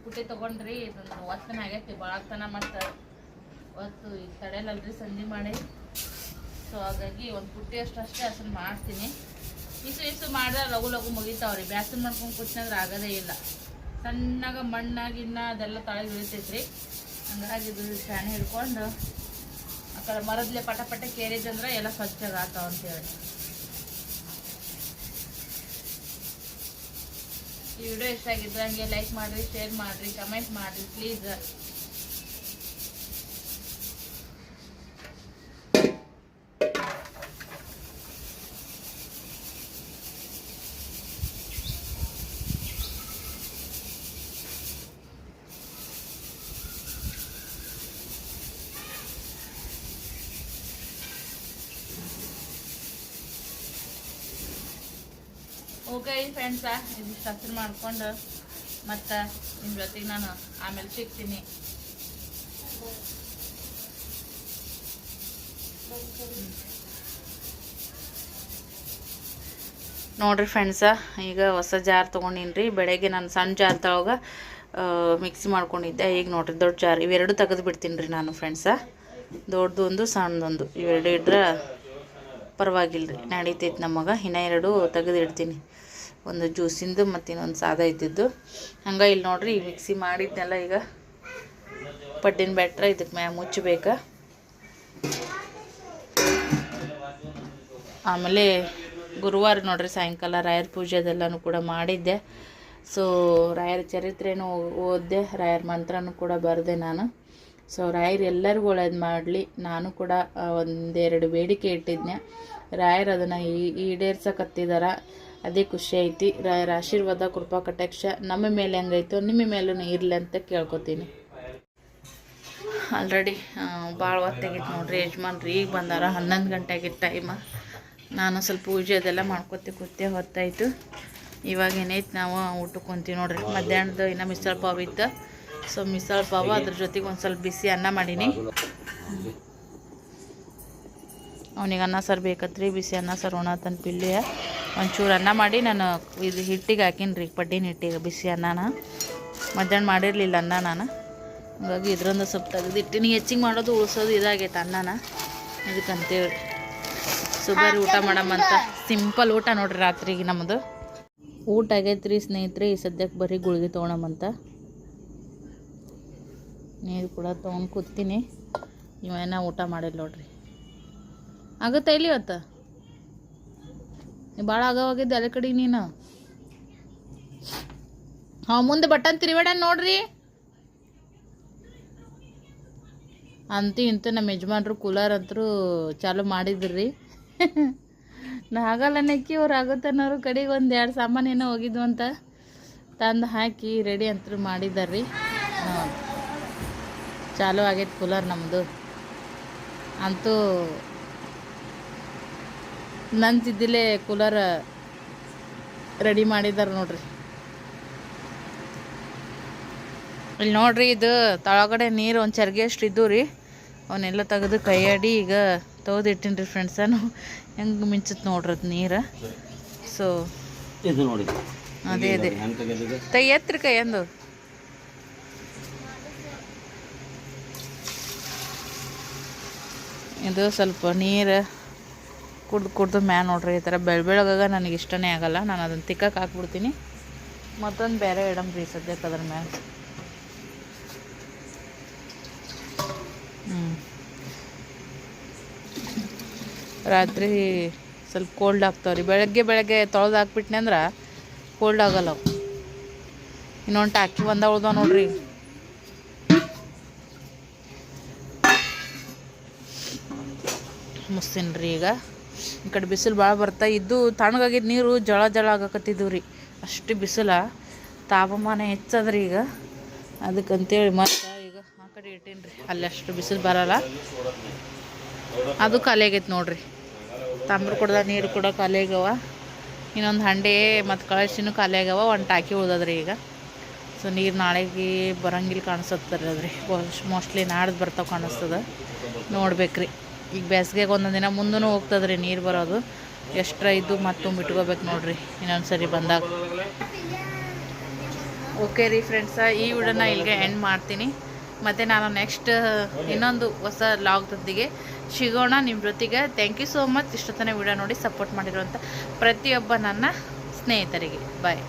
ಪುಟ್ಟಿ ತಗೊಂಡ್ರಿ ಇದೊಂದು ಒತ್ತನ ಆಗೈತಿ ಭಾಳತನ ಮತ್ತು ಒತ್ತು ಈಗ ತಡೆಯಲ್ಲಲ್ರಿ ಸಂಜೆ ಮಾಡಿ. ಸೊ ಹಾಗಾಗಿ ಒಂದು ಪುಟ್ಟಿ ಅಷ್ಟು ಅಷ್ಟೇ ಅದನ್ನ ಮಾಡ್ತೀನಿ ಇಸು ಇಸು ಮಾಡಿದ್ರೆ ಲಘು ಲಘು ಮುಗಿತಾವ್ರಿ. ಬ್ಯಾಸನ್ ಮಾಡ್ಕೊಂಡು ಕೂತ್ನಂದ್ರೆ ಆಗೋದೇ ಇಲ್ಲ. ಸಣ್ಣಗ ಮಣ್ಣಾಗಿನ್ನ ಅದೆಲ್ಲ ತಳಗೆ ಇಳಿತೈತ್ರಿ ಹಂಗಾಗಿ ಇದು ಫ್ಯಾನ್ ಹಿಡ್ಕೊಂಡು ಆ ಕಡೆ ಮರದ್ಲೆ ಪಟ ಪಟ ಕೇರಿದಂದ್ರೆ ಎಲ್ಲ ಸ್ವಚ್ಛಗೆ ಆಗ್ತಾವ ಅಂತೇಳಿ. ಈ ವಿಡಿಯೋ ಇಷ್ಟ ಆಗಿದ್ರೆ ಹಂಗೆ ಲೈಕ್ ಮಾಡಿರಿ ಶೇರ್ ಮಾಡಿರಿ ಕಮೆಂಟ್ ಮಾಡಿರಿ ಪ್ಲೀಸ್ ಓಕೆ ಫ್ರೆಂಡ್ಸ ಇದು ಹಸಿರು ಮಾಡ್ಕೊಂಡು ಮತ್ತು ನಿಮ್ಮ ಜೊತೆಗೆ ನಾನು ಆಮೇಲೆ ಸಿಗ್ತೀನಿ. ನೋಡ್ರಿ ಫ್ರೆಂಡ್ಸ ಈಗ ಹೊಸ ಜಾರ್ ತೊಗೊಂಡಿನ್ರಿ. ಬೆಳಗ್ಗೆ ನಾನು ಸಣ್ಣ ಜಾರ್ ಮಿಕ್ಸಿ ಮಾಡ್ಕೊಂಡಿದ್ದೆ. ಈಗ ನೋಡ್ರಿ ದೊಡ್ಡ ಜಾರ್. ಇವೆರಡು ತೆಗೆದು ಬಿಡ್ತೀನಿ ರೀ ನಾನು ಫ್ರೆಂಡ್ಸ ದೊಡ್ಡದೊಂದು ಸಣ್ಣದೊಂದು. ಇವೆರಡು ಇಟ್ರೆ ಪರವಾಗಿಲ್ಲ ರೀ ನಡೀತೈತೆ ನಮಗೆ ಇನ್ನೂ ಎರಡು ತೆಗೆದು ಇಡ್ತೀನಿ. ಒಂದು ಜ್ಯೂಸಿಂದು ಮತ್ತು ಇನ್ನೊಂದು ಸಾದಾ ಇದ್ದಿದ್ದು. ಹಂಗೆ ಇಲ್ಲಿ ನೋಡ್ರಿ ಈ ಮಿಕ್ಸಿ ಮಾಡಿದ್ನೆಲ್ಲ ಈಗ ಪಡ್ಡಿನ ಬ್ಯಾಟ್ರ ಇದಕ್ಕೆ ಮ್ಯಾ ಮುಚ್ಚಬೇಕು. ಆಮೇಲೆ ಗುರುವಾರ ನೋಡ್ರಿ ಸಾಯಂಕಾಲ ರಾಯರ ಪೂಜೆ ಅದೆಲ್ಲನೂ ಕೂಡ ಮಾಡಿದ್ದೆ. ಸೊ ರಾಯರ ಚರಿತ್ರೆನೂ ಓದಿದೆ, ರಾಯರ ಮಂತ್ರನೂ ಕೂಡ ಬರೆದೆ ನಾನು. ಸೊ ರಾಯರ್ ಎಲ್ಲರಿಗೂ ಒಳ್ಳೇದು ಮಾಡಲಿ. ನಾನು ಕೂಡ ಒಂದೆರಡು ಬೇಡಿಕೆ ಇಟ್ಟಿದ್ದೆ ರಾಯರ್ ಅದನ್ನು ಈಡೇರ್ಸಕತ್ತಿದಾರ. ಅದೇ ಖುಷಿ ಐತಿ. ರಾಯರ ಆಶೀರ್ವಾದ ಕೃಪಾ ಕಟಾಕ್ಷ ನಮ್ಮ ಮೇಲೆ ಹೆಂಗೈತೋ ನಿಮ್ಮ ಮೇಲೂ ಇರಲಿ ಅಂತ ಕೇಳ್ಕೊತೀನಿ. ಆಲ್ರೆಡಿ ಭಾಳ ಹೊತ್ತಾಗಿತ್ತು ನೋಡ್ರಿ ಯಜಮಾನ್ರಿ. ಈಗ ಬಂದಾರ ಹನ್ನೊಂದು ಗಂಟೆ ಆಗಿತ್ತು ಟೈಮ ನಾನು ಸ್ವಲ್ಪ ಪೂಜೆ ಅದೆಲ್ಲ ಮಾಡ್ಕೊತಿ ಕೂತೆ ಹೊತ್ತಾಯಿತು. ಇವಾಗ ಏನೈತೆ ನಾವು ಊಟಕ್ಕೆ ಕುಂತೀವಿ ನೋಡ್ರಿ. ಮಧ್ಯಾಹ್ನದ ಇನ್ನು ಮಿಸಲ್ ಪಾವ್ ಇತ್ತು. ಸೊ ಮಿಸಲ್ ಪಾವ್ ಅದ್ರ ಜೊತೆಗೆ ಒಂದು ಸ್ವಲ್ಪ ಬಿಸಿ ಅನ್ನ ಮಾಡೀನಿ. ಅವನಿಗೆ ಅನ್ನ ಸಾರು ಬೇಕತ್ರಿ, ಬಿಸಿ ಅನ್ನ ಸಾರು ತನ್ನ ಪಿಲ್ಲಿ ಒಂಚೂರು ಅನ್ನ ಮಾಡಿ ನಾನು ಇದು ಹಿಟ್ಟಿಗೆ ಹಾಕೀನಿ ರೀ ಪಡ್ಡಿನ ಹಿಟ್ಟಿಗೆ, ಬಿಸಿ ಅನ್ನನ. ಮಧ್ಯಾಹ್ನ ಮಾಡಿರಲಿಲ್ಲ ಅನ್ನ ನಾನು. ಹಾಗಾಗಿ ಇದ್ರಿಂದ ಸ್ವಲ್ಪ ತೆಗೆದಿಟ್ಟಿನಿ ಹೆಚ್ಚಿಗೆ ಮಾಡೋದು ಉಳಿಸೋದು ಇದಾಗೈತೆ ಅನ್ನನ. ಇದಕ್ಕಂತೇಳಿ. ಸೊ ಬರ್ರಿ ಊಟ ಮಾಡಮ್ಮಂತ ಸಿಂಪಲ್ ಊಟ ನೋಡ್ರಿ ರಾತ್ರಿಗೆ ನಮ್ಮದು ಊಟ ಆಗೈತೆ ರೀ ಸ್ನೇಹಿತರೆ, ಈ ಸದ್ಯಕ್ಕೆ ಬರೀ ಗುಳಿಗೆ ತೊಗೊಳಮ್ಮಂತ ನೀರು ಕೂಡ ತೊಗೊಂಡು ಕೂತೀನಿ. ಇವೇನ ಊಟ ಮಾಡಿಲ್ಲ ನೋಡ್ರಿ. ಆಗುತ್ತಾ ಇಲ್ಲಿ ಇವತ್ತು? ನೀ ಭಾಳ ಆಗವಾಗಿದ್ದೆ ಅಲ್ಲ ಕಡೆಗೆ ನೀನು? ಹಾಂ ಮುಂದೆ ಬಟನ್ ತಿರುವಾಡ ನೋಡ್ರಿ. ಅಂತ ಇಂತೂ ನಮ್ಮ ಯಜಮಾನ್ರು ಕೂಲರ್ ಅಂತರೂ ಚಾಲು ಮಾಡಿದ್ರಿ. ನಾ ಆಗಲ್ಲ ನೆಕ್ಕಿ ಅವ್ರು ಆಗುತ್ತನ್ನೋರು ಕಡೆಗೆ ಒಂದು ಎರಡು ಸಾಮಾನು ಏನೋ ಹೋಗಿದ್ವು ಅಂತ ತಂದು ಹಾಕಿ ರೆಡಿ ಅಂತೂ ಮಾಡಿದಾರ್ರಿ ಹಾಂ. ಚಾಲು ಆಗೈತೆ ಕೂಲರ್ ನಮ್ಮದು ಅಂತೂ ನಂತಿದ್ದಿಲ್ಲೇ ಕೂಲರ್ ರೆಡಿ ಮಾಡಿದ್ದಾರೆ ನೋಡ್ರಿ. ಇಲ್ಲಿ ನೋಡ್ರಿ ಇದು ತಳಗಡೆ ನೀರು ಒಂದು ಚರ್ಗೆ ಅಷ್ಟು ಇದ್ದು ರೀ. ಅವನ್ನೆಲ್ಲ ತೆಗೆದು ಕೈಯಾಡಿ ಈಗ ತೆಗೆದು ಇಟ್ಟಿನಿ ರೀ ನಾವು ಹೆಂಗೆ ಮಿಂಚತ್ ನೋಡ್ರಿ ಅದು ನೀರು? ಸೊ ಅದೇ ಅದೇ. ಹೆಂಗೆ ತೆಗೆದಿದೆ ಕೈ ಎಂದು ಇದು ಸ್ವಲ್ಪ ನೀರು ಕುಡ್ದು ಕುಡ್ದು ಮ್ಯಾ ನೋಡ್ರಿ, ಈ ಥರ ಬೆಳ ಬೆಳಗಾಗ ನನಗೆ ಇಷ್ಟನೇ ಆಗಲ್ಲ. ನಾನು ಅದನ್ನು ತಿಕ್ಕಕ್ಕೆ ಹಾಕ್ಬಿಡ್ತೀನಿ. ಮತ್ತೊಂದು ಬೇರೆ ಇಡಮ್ ರೀ ಸದ್ಯಕ್ಕೆ ಅದ್ರ ಮ್ಯಾಲ. ರಾತ್ರಿ ಸ್ವಲ್ಪ ಕೋಲ್ಡ್ ಆಗ್ತಾವ್ರಿ. ಬೆಳಗ್ಗೆ ಬೆಳಗ್ಗೆ ತೊಳೆದು ಹಾಕ್ಬಿಟ್ನೆ ಅಂದ್ರೆ ಕೋಲ್ಡ್ ಆಗಲ್ಲ ಇನ್ನೊಂದು ಟಾಕಿ ಬಂದ ಉಳ್ದವ ನೋಡ್ರಿ. ಮುಸ್ತೀನಿ ರೀ ಈಗ. ಈ ಕಡೆ ಬಿಸಿಲು ಭಾಳ ಬರ್ತಾ ಇದ್ದು ತಣ್ಣಗಾಗಿದ್ದ ನೀರು ಜಳ ಜಳ ಆಗಕತ್ತಿದ್ವು ರೀ. ಅಷ್ಟು ಬಿಸಿಲ. ತಾಪಮಾನ ಹೆಚ್ಚದ್ರಿ ಈಗ. ಅದಕ್ಕಂತೇಳಿ ಮತ್ತೆ ಈಗ ಆ ಕಡೆ ಇಟ್ಟೀನಿ ರೀ. ಅಲ್ಲಿ ಅಷ್ಟು ಬಿಸಿಲು ಬರಲ್ಲ. ಅದು ಖಾಲಿ ಆಗೈತೆ ನೋಡ್ರಿ. ತಾಮ್ರ ಕುಡ್ದ, ನೀರು ಕೂಡ ಖಾಲಿ ಆಗ್ಯಾವ ಇನ್ನೊಂದು ಹಂಡೆ ಮತ್ತು ಕಳಶಿನೂ ಖಾಲಿ ಆಗ್ಯಾವ ಒಂದು ಟಾಕಿ ಉಳ್ದದ್ರಿ ಈಗ. ಸೊ ನೀರು ನಾಳೆಗೆ ಬರಂಗಿಲ್ಲ ಕಾಣಿಸತ್ತರಿ ಅದ್ರಿ ಮೋಸ್ಟ್ಲಿ ನಾಡ್ದು ಬರ್ತಾವೆ ಕಾಣಿಸ್ತದ ನೋಡ್ಬೇಕ್ರಿ. ಈಗ ಬೇಸಿಗೆಗೆ ಒಂದೊಂದು ದಿನ ಮುಂದೂ ಹೋಗ್ತದ್ರಿ, ನೀರು ಬರೋದು. ಎಷ್ಟರ ಇದ್ದು ಮತ್ತೆ ತುಂಬಿಟ್ಕೋಬೇಕು ನೋಡ್ರಿ, ಇನ್ನೊಂದು ಸರಿ ಬಂದಾಗ. ಓಕೆ ರೀ ಫ್ರೆಂಡ್ಸ ಈ ವಿಡಿಯೋನ ಇಲ್ಲಿಗೆ ಎಂಡ್ ಮಾಡ್ತೀನಿ. ಮತ್ತು ನಾನು ನೆಕ್ಸ್ಟ್ ಇನ್ನೊಂದು ಹೊಸ ಲಾಗ್ದೊಂದಿಗೆ ಸಿಗೋಣ ನಿಮ್ಮ ಜೊತೆಗೆ. ಥ್ಯಾಂಕ್ ಯು ಸೋ ಮಚ್ ಇಷ್ಟೊತ್ತನೇ ವಿಡಿಯೋ ನೋಡಿ ಸಪೋರ್ಟ್ ಮಾಡಿರುವಂಥ ಪ್ರತಿಯೊಬ್ಬ ನನ್ನ ಸ್ನೇಹಿತರಿಗೆ. ಬಾಯ್